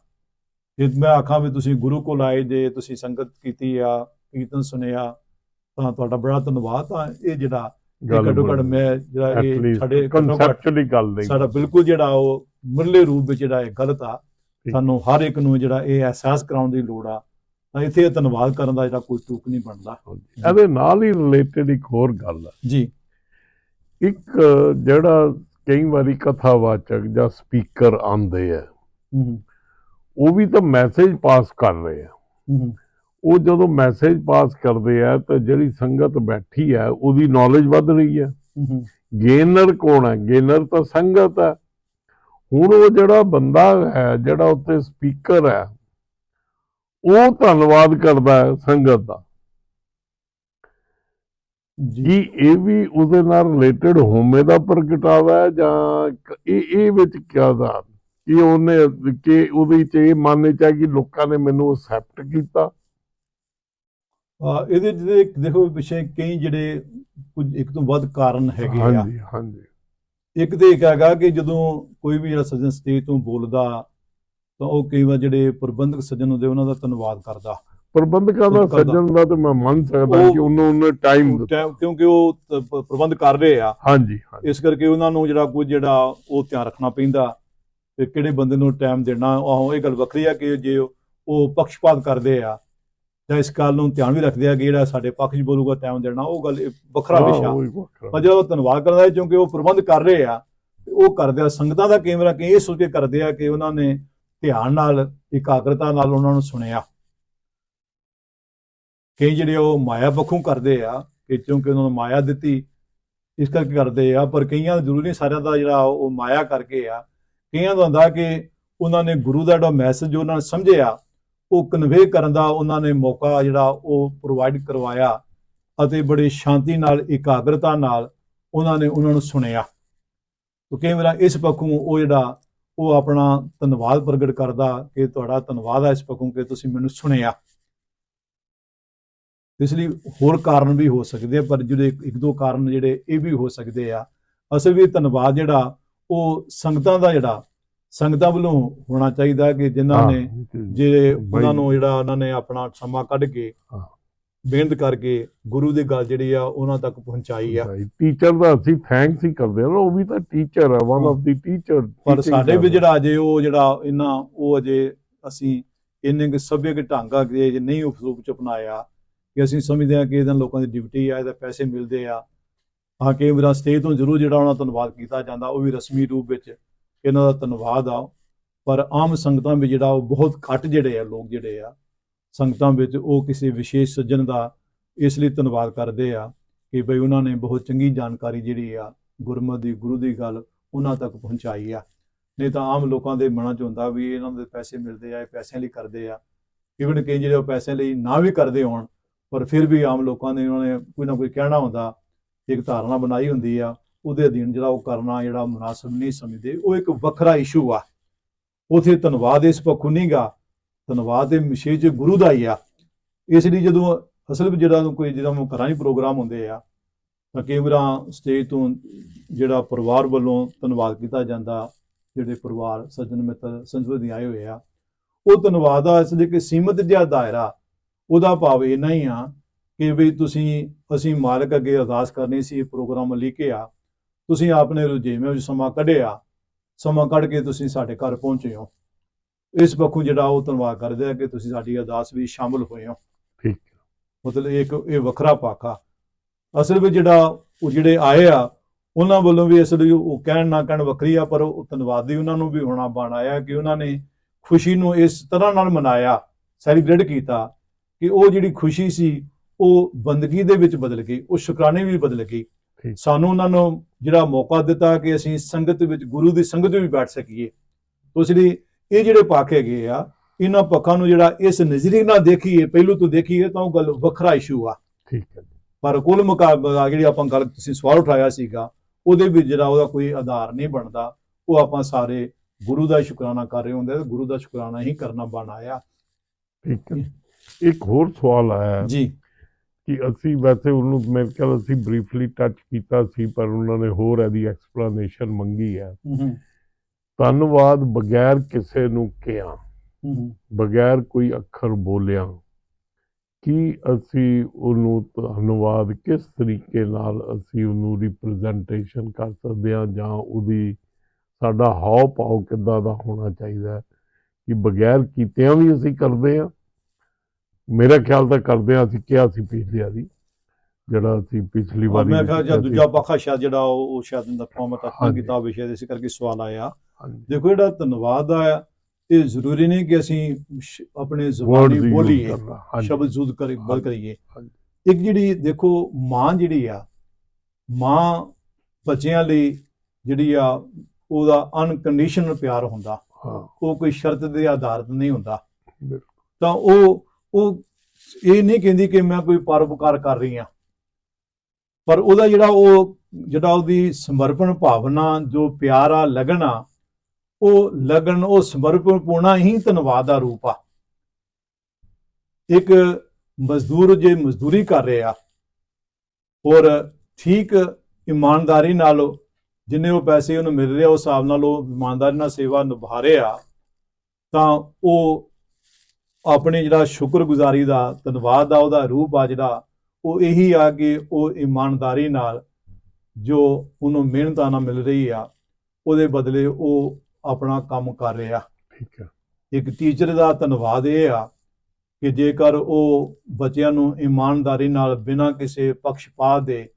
ਜੇ ਮੈਂ ਆਖਾਂ ਵੀ ਤੁਸੀਂ ਗੁਰੂ ਕੋਲ ਆਏ ਜੇ ਤੁਸੀਂ ਸੰਗਤ ਕੀਤੀ ਆ ਕੀਰਤਨ ਸੁਨਿਆ ਤਾਂ ਤੁਹਾਡਾ ਬੜਾ ਧੰਨਵਾਦ ਤਾਂ ਇਹ ਜਿਹੜਾ ਘੱਟੋ ਘੱਟ ਮੈਂ ਜਿਹੜਾ ਇਹ ਸਾਡੇ ਕਨਸੈਪਚੁਅਲੀ ਗੱਲ ਨਹੀਂ। ਸਾਡਾ ਬਿਲਕੁਲ ਜਿਹੜਾ ਉਹ ਮੁੱਢਲੇ ਰੂਪ ਵਿੱਚ ਜਿਹੜਾ ਇਹ ਗਲਤ ਆ। ਸਾਨੂੰ ਹਰ ਇੱਕ ਨੂੰ ਜਿਹੜਾ ਇਹ ਅਹਿਸਾਸ ਕਰਾਉਣ ਦੀ ਲੋੜ ਆ। ਤਾਂ ਇੱਥੇ ਇਹ ਧੰਨਵਾਦ ਕਰਨ ਦਾ ਜਿਹੜਾ ਕੋਈ ਤੁਕ ਨਹੀਂ ਬਣਦਾ। ਇਹਦੇ ਨਾਲ ਹੀ ਰਿਲੇਟਡ ਇੱਕ ਹੋਰ ਗੱਲ ਹੈ ਜੀ। ਇੱਕ ਜਿਹੜਾ ਕਈ ਵਾਰੀ ਕਥਾਵਾਚਕ ਜਾਂ ਸਪੀਕਰ ਆਉਂਦੇ ਆ ਹੂੰ। ਉਹ ਵੀ ਤਾਂ ਮੈਸੇਜ ਪਾਸ ਕਰ ਰਹੇ ਆ। ਉਹ ਜਦੋਂ ਮੈਸੇਜ ਪਾਸ ਕਰਦੇ ਆ ਤਾਂ ਜਿਹੜੀ ਸੰਗਤ ਬੈਠੀ ਹੈ ਉਹਦੀ ਨੌਲੇਜ ਵੱਧ ਰਹੀ ਹੂੰ। ਗੇਨਰ ਕੌਣ ਹੈ ਗੇਨਰ ਤਾਂ ਸੰਗਤ ਹੈ ਹੁਣ ਉਹ ਜਿਹੜਾ ਬੰਦਾ ਹੈ ਜਿਹੜਾ ਉੱਤੇ ਸਪੀਕਰ ਹੈ ਉਹ ਧੰਨਵਾਦ ਕਰਦਾ ਹੈ ਸੰਗਤ ਦਾ। ਜੀ। ਇਹ ਵੀ ਉਹਦੇ ਨਾਲ ਰਿਲੇਟਡ ਹੋਮੇ ਦਾ ਪ੍ਰਗਟਾਵਾ ਹੈ ਜਾਂ ਇਹ ਇਹ ਵਿੱਚ ਕਿਆ ਦਾ ਕਿ ਉਹਨੇ ਕਿ ਉਹਦੇ ਚ ਇਹ ਮੰਨੇ ਚਾ ਕਿ ਲੋਕਾਂ ਨੇ ਮੈਨੂੰ ਅਸੈਪਟ ਕੀਤਾ। ਆ ਇਹਦੇ ਜਿਹੜੇ ਦੇਖੋ ਪਿੱਛੇ ਕਈ ਜਿਹੜੇ ਕੁਝ ਇੱਕ ਤੋਂ ਵੱਧ ਕਾਰਨ ਹੈਗੇ ਆ। ਹਾਂਜੀ ਹਾਂਜੀ। ਇੱਕ ਤੇ ਇੱਕ ਹੈਗਾ ਕਿ ਜਦੋਂ ਕੋਈ ਵੀ ਜਿਹੜਾ ਸੱਜਣ ਸਟੇਜ ਤੋਂ ਬੋਲਦਾ ਤਾਂ ਉਹ ਕਈ ਵਾਰ ਜਿਹੜੇ ਪ੍ਰਬੰਧਕ ਸੱਜਣ ਹੁੰਦੇ ਉਹਨਾਂ ਦਾ ਧੰਨਵਾਦ ਕਰਦਾ। ਪ੍ਰਬੰਧਕਾਂ ਦਾ। ਸੱਜਣ ਦਾ ਤੇ ਮੈਂ ਮੰਨ ਸਕਦਾ ਕਿ ਉਹਨੂੰ ਉਹਨੇ ਟਾਈਮ ਦਿੱਤਾ। ਕਿਉਂਕਿ ਉਹ ਪ੍ਰਬੰਧ ਕਰ ਰਹੇ ਆ। ਹਾਂਜੀ ਹਾਂਜੀ। ਇਸ ਕਰਕੇ ਉਹਨਾਂ ਨੂੰ ਜਿਹੜਾ ਕੁਝ ਜਿਹੜਾ ਉਹ ਧਿਆਨ ਰੱਖਣਾ ਪੈਂਦਾ। ਤੇ ਕਿਹੜੇ ਬੰਦੇ ਨੂੰ ਟਾਈਮ ਦੇਣਾ ਆਹੋ ਇਹ ਗੱਲ ਵੱਖਰੀ ਆ ਕਿ ਜੇ ਉਹ- ਪੱਖਪਾਤ ਕਰਦੇ ਆ ਜਾਂ ਇਸ ਗੱਲ ਨੂੰ ਧਿਆਨ ਵੀ ਰੱਖਦੇ ਆ ਕਿ ਜਿਹੜਾ ਸਾਡੇ ਪੱਖ 'ਚ ਬੋਲੂਗਾ ਟਾਈਮ ਦੇਣਾ ਉਹ ਗੱਲ ਵੱਖਰਾ ਵਿਸ਼ਾ। ਪਰ ਜਦੋਂ ਧੰਨਵਾਦ ਕਰਦਾ ਹੈ ਕਿਉਂਕਿ ਉਹ ਪ੍ਰਬੰਧ ਕਰ ਰਹੇ ਆ ਉਹ ਕਰਦੇ ਆ ਸੰਗਤਾਂ ਦਾ ਕੇਂਦਰ ਕਿ ਇਹ ਸੋਚ ਕੇ ਕਰਦੇ ਆ ਕਿ ਉਹਨਾਂ ਨੇ ਧਿਆਨ ਨਾਲ ਇਕਾਗਰਤਾ ਨਾਲ ਉਹਨਾਂ ਨੂੰ ਸੁਣਿਆ ਕਈ ਜਿਹੜੇ ਉਹ ਮਾਇਆ ਪੱਖੋਂ ਕਰਦੇ ਆ ਕਿ ਕਿਉਂਕਿ ਉਹਨਾਂ ਨੂੰ ਮਾਇਆ ਦਿੱਤੀ ਇਸ ਕਰਕੇ ਕਰਦੇ ਆ ਪਰ ਕਈਆਂ ਜ਼ਰੂਰੀ ਨਹੀਂ ਸਾਰਿਆਂ ਦਾ ਜਿਹੜਾ ਉਹ ਮਾਇਆ ਕਰਕੇ ਆ ਕਈਆਂ ਦਾ ਹੁੰਦਾ ਕਿ ਉਹਨਾਂ ਨੇ ਗੁਰੂ ਦਾ ਜਿਹੜਾ ਮੈਸੇਜ ਉਹਨਾਂ ਨੇ ਸਮਝਿਆ, ਉਹ ਕਨਵੇ ਕਰਨ ਦਾ ਉਹਨਾਂ ਨੇ ਮੌਕਾ ਜਿਹੜਾ ਉਹ ਪ੍ਰੋਵਾਈਡ ਕਰਵਾਇਆ ਅਤੇ ਬੜੀ ਸ਼ਾਂਤੀ ਨਾਲ, ਇਕਾਗਰਤਾ ਨਾਲ ਉਹਨਾਂ ਨੇ ਉਹਨਾਂ ਨੂੰ ਸੁਣਿਆ। ਤਾਂ ਕਈ ਵਾਰ ਇਸ ਪੱਖੋਂ ਉਹ ਜਿਹੜਾ ਉਹ ਆਪਣਾ ਧੰਨਵਾਦ ਪ੍ਰਗਟ ਕਰਦਾ ਕਿ ਤੁਹਾਡਾ ਧੰਨਵਾਦ ਹੈ ਇਸ ਪੱਖੋਂ ਕਿ ਤੁਸੀਂ ਮੈਨੂੰ ਸੁਣਿਆ। ਇਸ ਲਈ ਹੋਰ ਕਾਰਨ ਵੀ ਹੋ ਸਕਦੇ ਆ, ਪਰ ਜਿਹੜੇ ਇੱਕ ਦੋ ਕਾਰਨ ਜਿਹੜੇ ਇਹ ਵੀ ਹੋ ਸਕਦੇ ਆ। ਅਸਲ ਵੀ ਧੰਨਵਾਦ ਜਿਹੜਾ ਉਹ ਸੰਗਤਾਂ ਦਾ ਜਿਹੜਾ ਸੰਗਤਾਂ ਵੱਲੋਂ ਹੋਣਾ ਚਾਹੀਦਾ ਕਿ ਜਿਨ੍ਹਾਂ ਨੇ ਜਿਹੜੇ ਉਹਨਾਂ ਨੂੰ ਜਿਹੜਾ ਉਹਨਾਂ ਨੇ ਆਪਣਾ ਸਮਾਂ ਕੱਢ ਕੇ। ਮਿਹਨਤ ਕਰਕੇ ਗੁਰੂ ਦੀ ਗੱਲ ਜਿਹੜੀ ਆ ਉਹਨਾਂ ਤੱਕ ਪਹੁੰਚਾਈ ਆ ਟੀਚਰ ਦਾ ਅਸੀਂ ਥੈਂਕਸ ਹੀ ਕਰਦੇ ਨਾ ਉਹ ਵੀ ਤਾਂ ਟੀਚਰ ਹੈ ਵਨ। ਆਫ ਦੀ ਟੀਚਰ ਪਰ ਸਾਡੇ ਵੀ ਜਿਹੜਾ ਅਜੇ ਉਹ ਜਿਹੜਾ ਇਹਨਾਂ ਉਹ ਅਜੇ ਅਸੀਂ ਇੰਨੇ ਕੁ ਢੰਗ ਆ ਕਿ ਅਜੇ ਨਹੀਂ ਉਸ ਰੂਪ ਚ ਅਪਣਾਇਆ ਕਿ ਅਸੀਂ ਸਮਝਦੇ ਹਾਂ ਕਿ ਇਹਨਾਂ ਲੋਕਾਂ ਦੀ ਡਿਊਟੀ ਆ ਇਹਦੇ ਪੈਸੇ ਮਿਲਦੇ ਆ ਹਾਂ, ਕਈ ਵਾਰ ਸਟੇਜ ਤੋਂ ਜ਼ਰੂਰ ਜਿਹੜਾ ਉਹਨਾਂ ਦਾ ਧੰਨਵਾਦ ਕੀਤਾ ਜਾਂਦਾ, ਉਹ ਵੀ ਰਸਮੀ ਰੂਪ ਵਿੱਚ ਇਹਨਾਂ ਦਾ ਧੰਨਵਾਦ ਆ। ਪਰ ਆਮ ਸੰਗਤਾਂ ਵਿੱਚ ਜਿਹੜਾ ਉਹ ਬਹੁਤ ਘੱਟ ਜਿਹੜੇ ਆ, ਲੋਕ ਜਿਹੜੇ ਆ, ਸੰਗਤਾਂ ਵਿੱਚ ਉਹ ਕਿਸੇ ਵਿਸ਼ੇਸ਼ ਸੱਜਣ ਦਾ ਇਸ ਲਈ ਧੰਨਵਾਦ ਕਰਦੇ ਆ ਕਿ ਬਈ ਉਹਨਾਂ ਨੇ ਬਹੁਤ ਚੰਗੀ ਜਾਣਕਾਰੀ ਜਿਹੜੀ ਆ, ਗੁਰਮਤਿ ਦੀ, ਗੁਰੂ ਦੀ ਗੱਲ ਉਹਨਾਂ ਤੱਕ ਪਹੁੰਚਾਈ ਆ। ਨਹੀਂ ਤਾਂ ਆਮ ਲੋਕਾਂ ਦੇ ਮਨਾਂ 'ਚ ਹੁੰਦਾ ਵੀ ਇਹਨਾਂ ਦੇ ਪੈਸੇ ਮਿਲਦੇ ਆ, ਇਹ ਪੈਸਿਆਂ ਲਈ ਕਰਦੇ ਆ। ਇਵਨ ਕਈ ਜਿਹੜੇ ਉਹ ਪੈਸੇ ਲਈ ਨਾ ਵੀ ਕਰਦੇ ਹੋਣ, ਪਰ ਫਿਰ ਵੀ ਆਮ ਲੋਕਾਂ ਨੇ ਉਹਨਾਂ ਨੇ ਕੋਈ ਨਾ ਕੋਈ ਕਹਿਣਾ ਹੁੰਦਾ ਇੱਕ ਧਾਰਨਾ ਬਣਾਈ ਹੁੰਦੀ ਆ, ਉਹਦੇ ਅਧੀਨ ਜਿਹੜਾ ਉਹ ਕਰਨਾ, ਜਿਹੜਾ ਮੁਨਾਸਬ ਨਹੀਂ ਸਮਝਦੇ, ਉਹ ਇੱਕ ਵੱਖਰਾ ਇਸ਼ੂ ਆ। ਉਥੇ ਧੰਨਵਾਦ ਇਸ ਪੱਖੋਂ ਨਹੀਂਗਾ ਧੰਨਵਾਦ ਦੇ ਮਿਸ਼ੇ ਵਿਸ਼ੇਸ਼ ਗੁਰੂ ਦਾ ਹੀ ਆ। ਇਸ ਲਈ ਜਦੋਂ ਅਸਲ ਵਿੱਚ ਜਿਹੜਾ ਕੋਈ ਜਿਹੜਾ ਘਰਾਂ ਹੀ ਪ੍ਰੋਗਰਾਮ ਹੁੰਦੇ ਆ, ਤਾਂ ਕਈ ਵਾਰਾਂ ਸਟੇਜ ਤੋਂ ਜਿਹੜਾ ਪਰਿਵਾਰ ਵੱਲੋਂ ਧੰਨਵਾਦ ਕੀਤਾ ਜਾਂਦਾ, ਜਿਹੜੇ ਪਰਿਵਾਰ ਸੱਜਣ ਮਿੱਤਰ ਸੰਜੋਦੀ ਆਏ ਹੋਏ ਆ, ਉਹ ਧੰਨਵਾਦ ਆ ਇਸ ਲਈ ਕਿ ਸੀਮਤ ਜਿਹਾ ਦਾਇਰਾ, ਉਹਦਾ ਭਾਵ ਇੰਨਾ ਹੀ ਆ ਕਿ ਵੀ ਤੁਸੀਂ ਅਸੀਂ ਮਾਲਕ ਅੱਗੇ ਅਰਦਾਸ ਕਰਨੀ ਸੀ ਪ੍ਰੋਗਰਾਮ ਲਿਖਿਆ। ਤੁਸੀਂ ਆਪਣੇ ਰੁਝੇਵੇਂ ਵਿੱਚ ਸਮਾਂ ਕੱਢਿਆ। ਸਮਾਂ ਕੱਢ ਕੇ ਤੁਸੀਂ ਸਾਡੇ ਘਰ ਪਹੁੰਚੇ ਹੋ। ਇਸ ਪੱਖੋਂ ਜਿਹੜਾ ਉਹ ਧੰਨਵਾਦ ਕਰਦੇ ਆ ਕਿ ਤੁਸੀਂ ਸਾਡੀ ਅਰਦਾਸ ਵਿੱਚ ਸ਼ਾਮਲ ਹੋਏ ਹੋ। ਠੀਕ ਮਤਲਬ ਇਹ ਇੱਕ ਇਹ ਵੱਖਰਾ ਪਾਖਾ ਅਸਲ ਵਿੱਚ ਜਿਹੜਾ ਉਹ ਜਿਹੜੇ ਆਏ ਆ ਉਹਨਾਂ ਵੱਲੋਂ ਵੀ ਅਸਲ ਵਿੱਚ ਉਹ ਕਹਿਣ ਨਾ ਕਹਿਣ ਵੱਖਰੀ ਆ ਪਰ ਉਹ ਧੰਨਵਾਦੀ ਉਹਨਾਂ ਨੂੰ ਵੀ ਹੋਣਾ ਬਣਾਇਆ ਕਿ ਉਹਨਾਂ ਨੇ ਖੁਸ਼ੀ ਨੂੰ ਇਸ ਤਰ੍ਹਾਂ ਨਾਲ ਮਨਾਇਆ ਸੈਲੀਬ੍ਰੇਟ ਕੀਤਾ ਕਿ ਉਹ ਜਿਹੜੀ ਖੁਸ਼ੀ ਸੀ ਉਹ ਬੰਦਗੀ ਦੇ ਵਿੱਚ ਬਦਲ ਗਈ ਉਹ ਸ਼ੁਕਰਾਨੇ ਵੀ ਬਦਲ ਗਈ। ਸਾਨੂੰ ਉਹਨਾਂ ਨੂੰ ਜਿਹੜਾ ਮੌਕਾ ਦਿੱਤਾ ਕਿ ਅਸੀਂ ਸੰਗਤ ਵਿੱਚ ਗੁਰੂ ਦੀ ਸੰਗਤ ਵਿੱਚ ਵੀ ਬੈਠ ਸਕੀਏ। ਤੋ ਇਸ ਲਈ ਇਹ ਜਿਹੜੇ ਪੱਖ ਹੈਗੇ ਆ ਇਹਨਾਂ ਪੱਖਾਂ ਨੂੰ ਜਿਹੜਾ ਇਸ ਨਜ਼ਰੀਏ ਨਾਲ ਦੇਖੀਏ ਪਹਿਲੂ ਤੋਂ ਦੇਖੀਏ ਤਾਂ ਉਹ ਗੱਲ ਵੱਖਰਾ ਇਸ਼ੂ ਆ। ਠੀਕ ਹੈ। ਪਰ ਕੁੱਲ ਮੁਕਾਬਲਾ ਜਿਹੜੀ ਆਪਾਂ ਗੱਲ ਤੁਸੀਂ ਸਵਾਲ ਉਠਾਇਆ ਸੀਗਾ ਉਹਦੇ ਵਿੱਚ ਜਿਹੜਾ ਉਹਦਾ ਕੋਈ ਆਧਾਰ ਨਹੀਂ ਬਣਦਾ ਉਹ ਆਪਾਂ ਸਾਰੇ ਗੁਰੂ ਦਾ ਸ਼ੁਕਰਾਨਾ ਕਰ ਰਹੇ ਹੁੰਦੇ ਆ ਤੇ ਗੁਰੂ ਦਾ ਸ਼ੁਕਰਾਨਾ ਹੀ ਕਰਨਾ ਬਣਾਇਆ। ਠੀਕ ਹੈ। ਇੱਕ ਹੋਰ ਸਵਾਲ ਆਇਆ। ਜੀ। ਕਿ ਅਸੀਂ ਵੈਸੇ ਉਹਨੂੰ ਮੇਰੇ ਖਿਆਲ ਅਸੀਂ ਬਰੀਫਲੀ ਟੱਚ ਕੀਤਾ ਸੀ ਪਰ ਉਹਨਾਂ ਨੇ ਹੋਰ ਇਹਦੀ ਐਕਸਪਲੇਨੇਸ਼ਨ ਮੰਗੀ ਹੈ। ਧੰਨਵਾਦ ਬਗੈਰ ਕਿਸੇ ਨੂੰ ਕਿਹਾ। ਬਗੈਰ ਕੋਈ ਅੱਖਰ ਬੋਲਿਆ। ਕੀ ਅਸੀਂ ਉਹਨੂੰ ਧੰਨਵਾਦ ਕਿਸ ਤਰੀਕੇ ਨਾਲ ਅਸੀਂ ਉਹਨੂੰ ਰਿਪਰੈਜ਼ੈਂਟੇਸ਼ਨ ਕਰ ਸਕਦੇ ਹਾਂ ਜਾਂ ਉਹਦੀ ਸਾਡਾ ਹਾਵ ਭਾਵ ਕਿੱਦਾਂ ਦਾ ਹੋਣਾ ਚਾਹੀਦਾ ਕਿ ਬਗੈਰ ਕੀਤਿਆਂ ਵੀ ਅਸੀਂ ਕਰਦੇ ਹਾਂ? ਮੇਰਾ ਖਿਆਲ ਤਾਂ ਕਰਦੇ ਹਾਂ ਅਸੀਂ ਕਿਹਾ ਸੀ ਪਿਛਲੀ ਵਾਰੀ ਜਿਹੜਾ ਅਸੀਂ ਪਿਛਲੀ ਵਾਰੀ ਮੈਂ ਕਿਹਾ ਜਦ ਸੀ। ਦੂਜਾ ਪੱਖਾ ਸ਼ਾਇਦ ਜਿਹੜਾ ਉਹ ਸ਼ਾਇਦ ਦਾ ਫਾਰਮੈਟ ਆਪਣਾ। ਕਿਤਾਬ ਵਿਸ਼ੇ ਦੇ ਇਸ ਕਰਕੇ ਸਵਾਲ ਆਇਆ। ਦੇਖੋ ਜਿਹੜਾ ਧੰਨਵਾਦ ਆ ਇਹ ਜ਼ਰੂਰੀ ਨਹੀਂ ਕਿ ਅਸੀਂ ਆਪਣੇ ਜ਼ੁਬਾਨੀ ਬੋਲੀਏ। ਸ਼ਬਦ ਯੂਜ਼ ਕਰੀ ਬਲ। ਕਰੀਏ। ਇੱਕ ਜਿਹੜੀ ਦੇਖੋ ਮਾਂ ਜਿਹੜੀ ਆ ਮਾਂ ਬੱਚਿਆਂ ਲਈ ਜਿਹੜੀ ਆ ਉਹਦਾ ਅਨਕੰਡੀਸ਼ਨਲ ਪਿਆਰ ਹੁੰਦਾ ਉਹ ਕੋਈ ਸ਼ਰਤ ਦੇ ਆਧਾਰਿਤ ਨਹੀਂ ਹੁੰਦਾ। ਤਾਂ ਉਹ ਉਹ ਇਹ ਨਹੀਂ ਕਹਿੰਦੀ ਕਿ ਮੈਂ ਕੋਈ ਪਰਉਪਕਾਰ ਕਰ ਰਹੀ ਹਾਂ। ਪਰ ਉਹਦਾ ਜਿਹੜਾ ਉਹ, ਜਿਹੜਾ ਉਹਦੀ ਸਮਰਪਣ ਭਾਵਨਾ, ਜੋ ਪਿਆਰ ਆ, ਲਗਨ ਆ, ਉਹ ਲਗਨ, ਉਹ ਸਮਰਪਣ ਪੂਣਾ ਹੀ ਧੰਨਵਾਦ ਦਾ ਰੂਪ ਆ। ਇੱਕ ਮਜ਼ਦੂਰ ਜੇ ਮਜ਼ਦੂਰੀ ਕਰ ਰਿਹਾ, ਔਰ ਠੀਕ ਇਮਾਨਦਾਰੀ ਨਾਲ ਜਿੰਨੇ ਉਹ ਪੈਸੇ ਉਹਨੂੰ ਮਿਲ ਰਹੇ, ਉਸ ਹਿਸਾਬ ਨਾਲ ਉਹ ਇਮਾਨਦਾਰੀ ਨਾਲ ਸੇਵਾ ਨਿਭਾ ਰਿਹਾ, ਤਾਂ ਉਹ ਆਪਣੇ ਜਿਹੜਾ ਸ਼ੁਕਰਗੁਜ਼ਾਰੀ ਦਾ ਧੰਨਵਾਦ ਦਾ ਉਹਦਾ ਰੂਪ ਆ ਜਿਹੜਾ ਉਹ ਇਹੀ ਆ ਕਿ ਉਹ ਇਮਾਨਦਾਰੀ ਨਾਲ ਜੋ ਉਹਨੂੰ ਮਿਹਨਤਾਂ ਨਾਲ ਮਿਲ ਰਹੀ ਆ ਉਹਦੇ ਬਦਲੇ ਉਹ ਆਪਣਾ ਕੰਮ ਕਰ ਰਿਹਾ। ਠੀਕ ਹੈ ਇੱਕ ਟੀਚਰ ਦਾ ਧੰਨਵਾਦ ਇਹ ਆ ਕਿ ਜੇਕਰ ਉਹ ਬੱਚਿਆਂ ਨੂੰ ਇਮਾਨਦਾਰੀ ਨਾਲ ਬਿਨਾਂ ਕਿਸੇ ਪੱਖਪਾਤ ਦੇ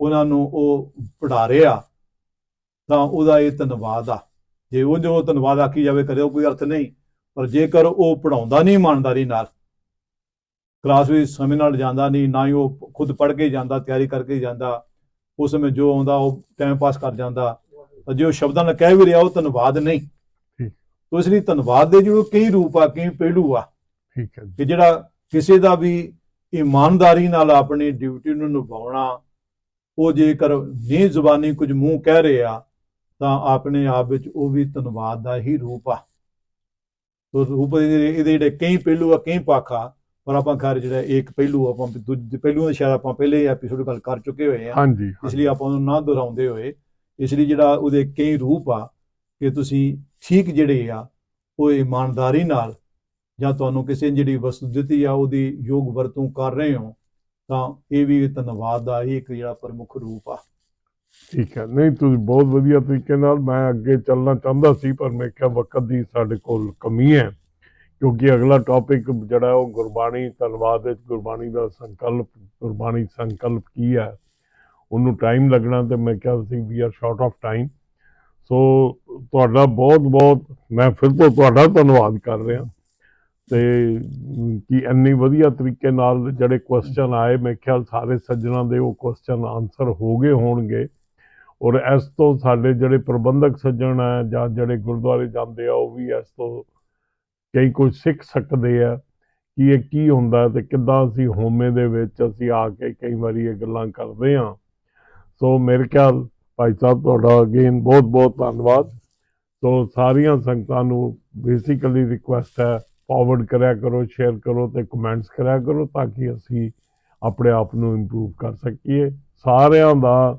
ਉਹਨਾਂ ਨੂੰ ਉਹ ਪੜ੍ਹਾ ਰਿਹਾ ਤਾਂ ਉਹਦਾ ਇਹ ਧੰਨਵਾਦ ਆ। ਜੇ ਉਹ ਜੋ ਧੰਨਵਾਦ ਆਖੀ ਜਾਵੇ ਕਰੇ ਉਹ ਕੋਈ ਅਰਥ ਨਹੀਂ। ਪਰ ਜੇਕਰ ਉਹ ਪੜਾਉਂਦਾ ਨਹੀਂ ਇਮਾਨਦਾਰੀ ਨਾਲ ਕਲਾਸ ਵਿੱਚ ਸਮੇਂ ਨਾਲ ਜਾਂਦਾ ਨਹੀਂ ਨਾ ਹੀ ਉਹ ਖੁਦ ਪੜ੍ਹ ਕੇ ਜਾਂਦਾ ਤਿਆਰੀ ਕਰਕੇ ਜਾਂਦਾ ਉਸ ਸਮੇਂ ਜੋ ਆਉਂਦਾ ਉਹ ਟਾਈਮ ਪਾਸ ਕਰ ਜਾਂਦਾ ਤਾਂ ਜੇ ਉਹ ਸ਼ਬਦਾਂ ਨਾਲ ਕਹਿ ਵੀ ਰਿਹਾ ਉਹ ਧੰਨਵਾਦ ਨਹੀਂ। ਤੋ ਇਸ ਲਈ ਧੰਨਵਾਦ ਦੇ ਜਿਹੜੇ ਕਈ ਰੂਪ ਆ ਕਈ ਪਹਿਲੂ ਆ। ਠੀਕ ਹੈ ਕਿ ਜਿਹੜਾ ਕਿਸੇ ਦਾ ਵੀ ਇਮਾਨਦਾਰੀ ਨਾਲ ਆਪਣੀ ਡਿਊਟੀ ਨੂੰ ਨਿਭਾਉਣਾ ਉਹ ਜੇਕਰ ਨਹੀਂ ਜ਼ੁਬਾਨੀ ਕੁਝ ਮੂੰਹ ਕਹਿ ਰਿਹਾ ਤਾਂ ਆਪਣੇ ਆਪ ਵਿੱਚ ਉਹ ਵੀ ਧੰਨਵਾਦ ਦਾ ਹੀ ਰੂਪ ਆ। ਤੋ ਰੂਪ ਇਹਦੇ ਇਹਦੇ ਜਿਹੜੇ ਕਈ ਪਹਿਲੂ ਆ ਕਈ ਪਾਖਾ ਪਰ ਆਪਾਂ ਖੈਰ ਜਿਹੜਾ ਇੱਕ ਪਹਿਲੂ ਆਪਾਂ ਦੂਜੇ ਪਹਿਲੂਆਂ ਦਾ ਸ਼ਾਇਦ ਆਪਾਂ ਪਹਿਲੇ ਐਪੀਸੋਡ ਗੱਲ ਕਰ ਚੁੱਕੇ ਹੋਏ ਆ। ਹਾਂਜੀ ਇਸ ਲਈ ਆਪਾਂ ਉਹਨੂੰ ਨਾ ਦੁਹਰਾਉਂਦੇ ਹੋਏ ਇਸ ਲਈ ਜਿਹੜਾ ਉਹਦੇ ਕਈ ਰੂਪ ਆ ਕਿ ਤੁਸੀਂ ਠੀਕ ਜਿਹੜੇ ਆ ਉਹ ਇਮਾਨਦਾਰੀ ਨਾਲ ਜਾਂ ਤੁਹਾਨੂੰ ਕਿਸੇ ਜਿਹੜੀ ਵਸਤੂ ਦਿੱਤੀ ਆ ਉਹਦੀ ਯੋਗ ਵਰਤੋਂ ਕਰ ਰਹੇ ਹੋ ਤਾਂ ਇਹ ਵੀ ਧੰਨਵਾਦ ਦਾ ਹੀ ਇੱਕ ਜਿਹੜਾ ਪ੍ਰਮੁੱਖ ਰੂਪ ਆ। ਠੀਕ ਹੈ। ਨਹੀਂ, ਤੁਸੀਂ ਬਹੁਤ ਵਧੀਆ ਤਰੀਕੇ ਨਾਲ ਮੈਂ ਅੱਗੇ ਚੱਲਣਾ ਚਾਹੁੰਦਾ ਸੀ, ਪਰ ਮੈਂ ਕਿਹਾ ਵਕਤ ਦੀ ਸਾਡੇ ਕੋਲ ਕਮੀ ਹੈ, ਕਿਉਂਕਿ ਅਗਲਾ ਟੌਪਿਕ ਜਿਹੜਾ ਉਹ ਗੁਰਬਾਣੀ ਧੰਨਵਾਦ ਵਿੱਚ ਗੁਰਬਾਣੀ ਦਾ ਸੰਕਲਪ, ਗੁਰਬਾਣੀ ਸੰਕਲਪ ਕੀ ਹੈ? ਉਹਨੂੰ ਟਾਈਮ ਲੱਗਣਾ ਤੇ ਮੈਂ ਕਿਹਾ ਸੀ we are short of time so ਤੁਹਾਡਾ ਬਹੁਤ ਬਹੁਤ, ਮੈਂ ਫਿਰ ਤੋਂ ਤੁਹਾਡਾ ਧੰਨਵਾਦ ਕਰ ਰਿਹਾ। ਤੇ ਕਿ ਇੰਨੀ ਵਧੀਆ ਤਰੀਕੇ ਨਾਲ ਜਿਹੜੇ ਕੁਐਸਚਨ ਆਏ, ਮੈਂ ਖਿਆਲ ਸਾਰੇ ਸੱਜਣਾ ਦੇ ਉਹ ਕੁਐਸਚਨ ਆਨਸਰ ਹੋ ਗਏ ਹੋਣਗੇ। ਔਰ ਇਸ ਤੋਂ ਸਾਡੇ ਜਿਹੜੇ ਪ੍ਰਬੰਧਕ ਸੱਜਣ ਆ ਜਾਂ ਜਿਹੜੇ ਗੁਰਦੁਆਰੇ ਜਾਂਦੇ ਆ, ਉਹ ਵੀ ਇਸ ਤੋਂ ਕਈ ਕੁਝ ਸਿੱਖ ਸਕਦੇ ਆ ਕਿ ਇਹ ਕੀ ਹੁੰਦਾ ਤੇ ਕਿੱਦਾਂ ਅਸੀਂ ਹੋਮੇ ਦੇ ਵਿੱਚ ਅਸੀਂ ਆ ਕੇ ਕਈ ਵਾਰੀ ਇਹ ਗੱਲਾਂ ਕਰਦੇ ਆ ਸੋ ਮੇਰੇ ਖਿਆਲ ਭਾਈ ਸਾਹਿਬ, ਤੁਹਾਡਾ ਅਗੇਨ ਬਹੁਤ ਬਹੁਤ ਧੰਨਵਾਦ। ਸੋ ਸਾਰੀਆਂ ਸੰਗਤਾਂ ਨੂੰ ਬੇਸਿਕਲੀ ਰਿਕੁਐਸਟ ਹੈ ਫਾਰਵਰਡ ਕਰਿਆ ਕਰੋ ਸ਼ੇਅਰ ਕਰੋ ਤੇ ਕਮੈਂਟਸ ਕਰਿਆ ਕਰੋ ਤਾਂ ਕਿ ਅਸੀਂ ਆਪਣੇ ਆਪ ਨੂੰ ਇੰਪਰੂਵ ਕਰ ਸਕੀਏ। ਸਾਰਿਆਂ ਦਾ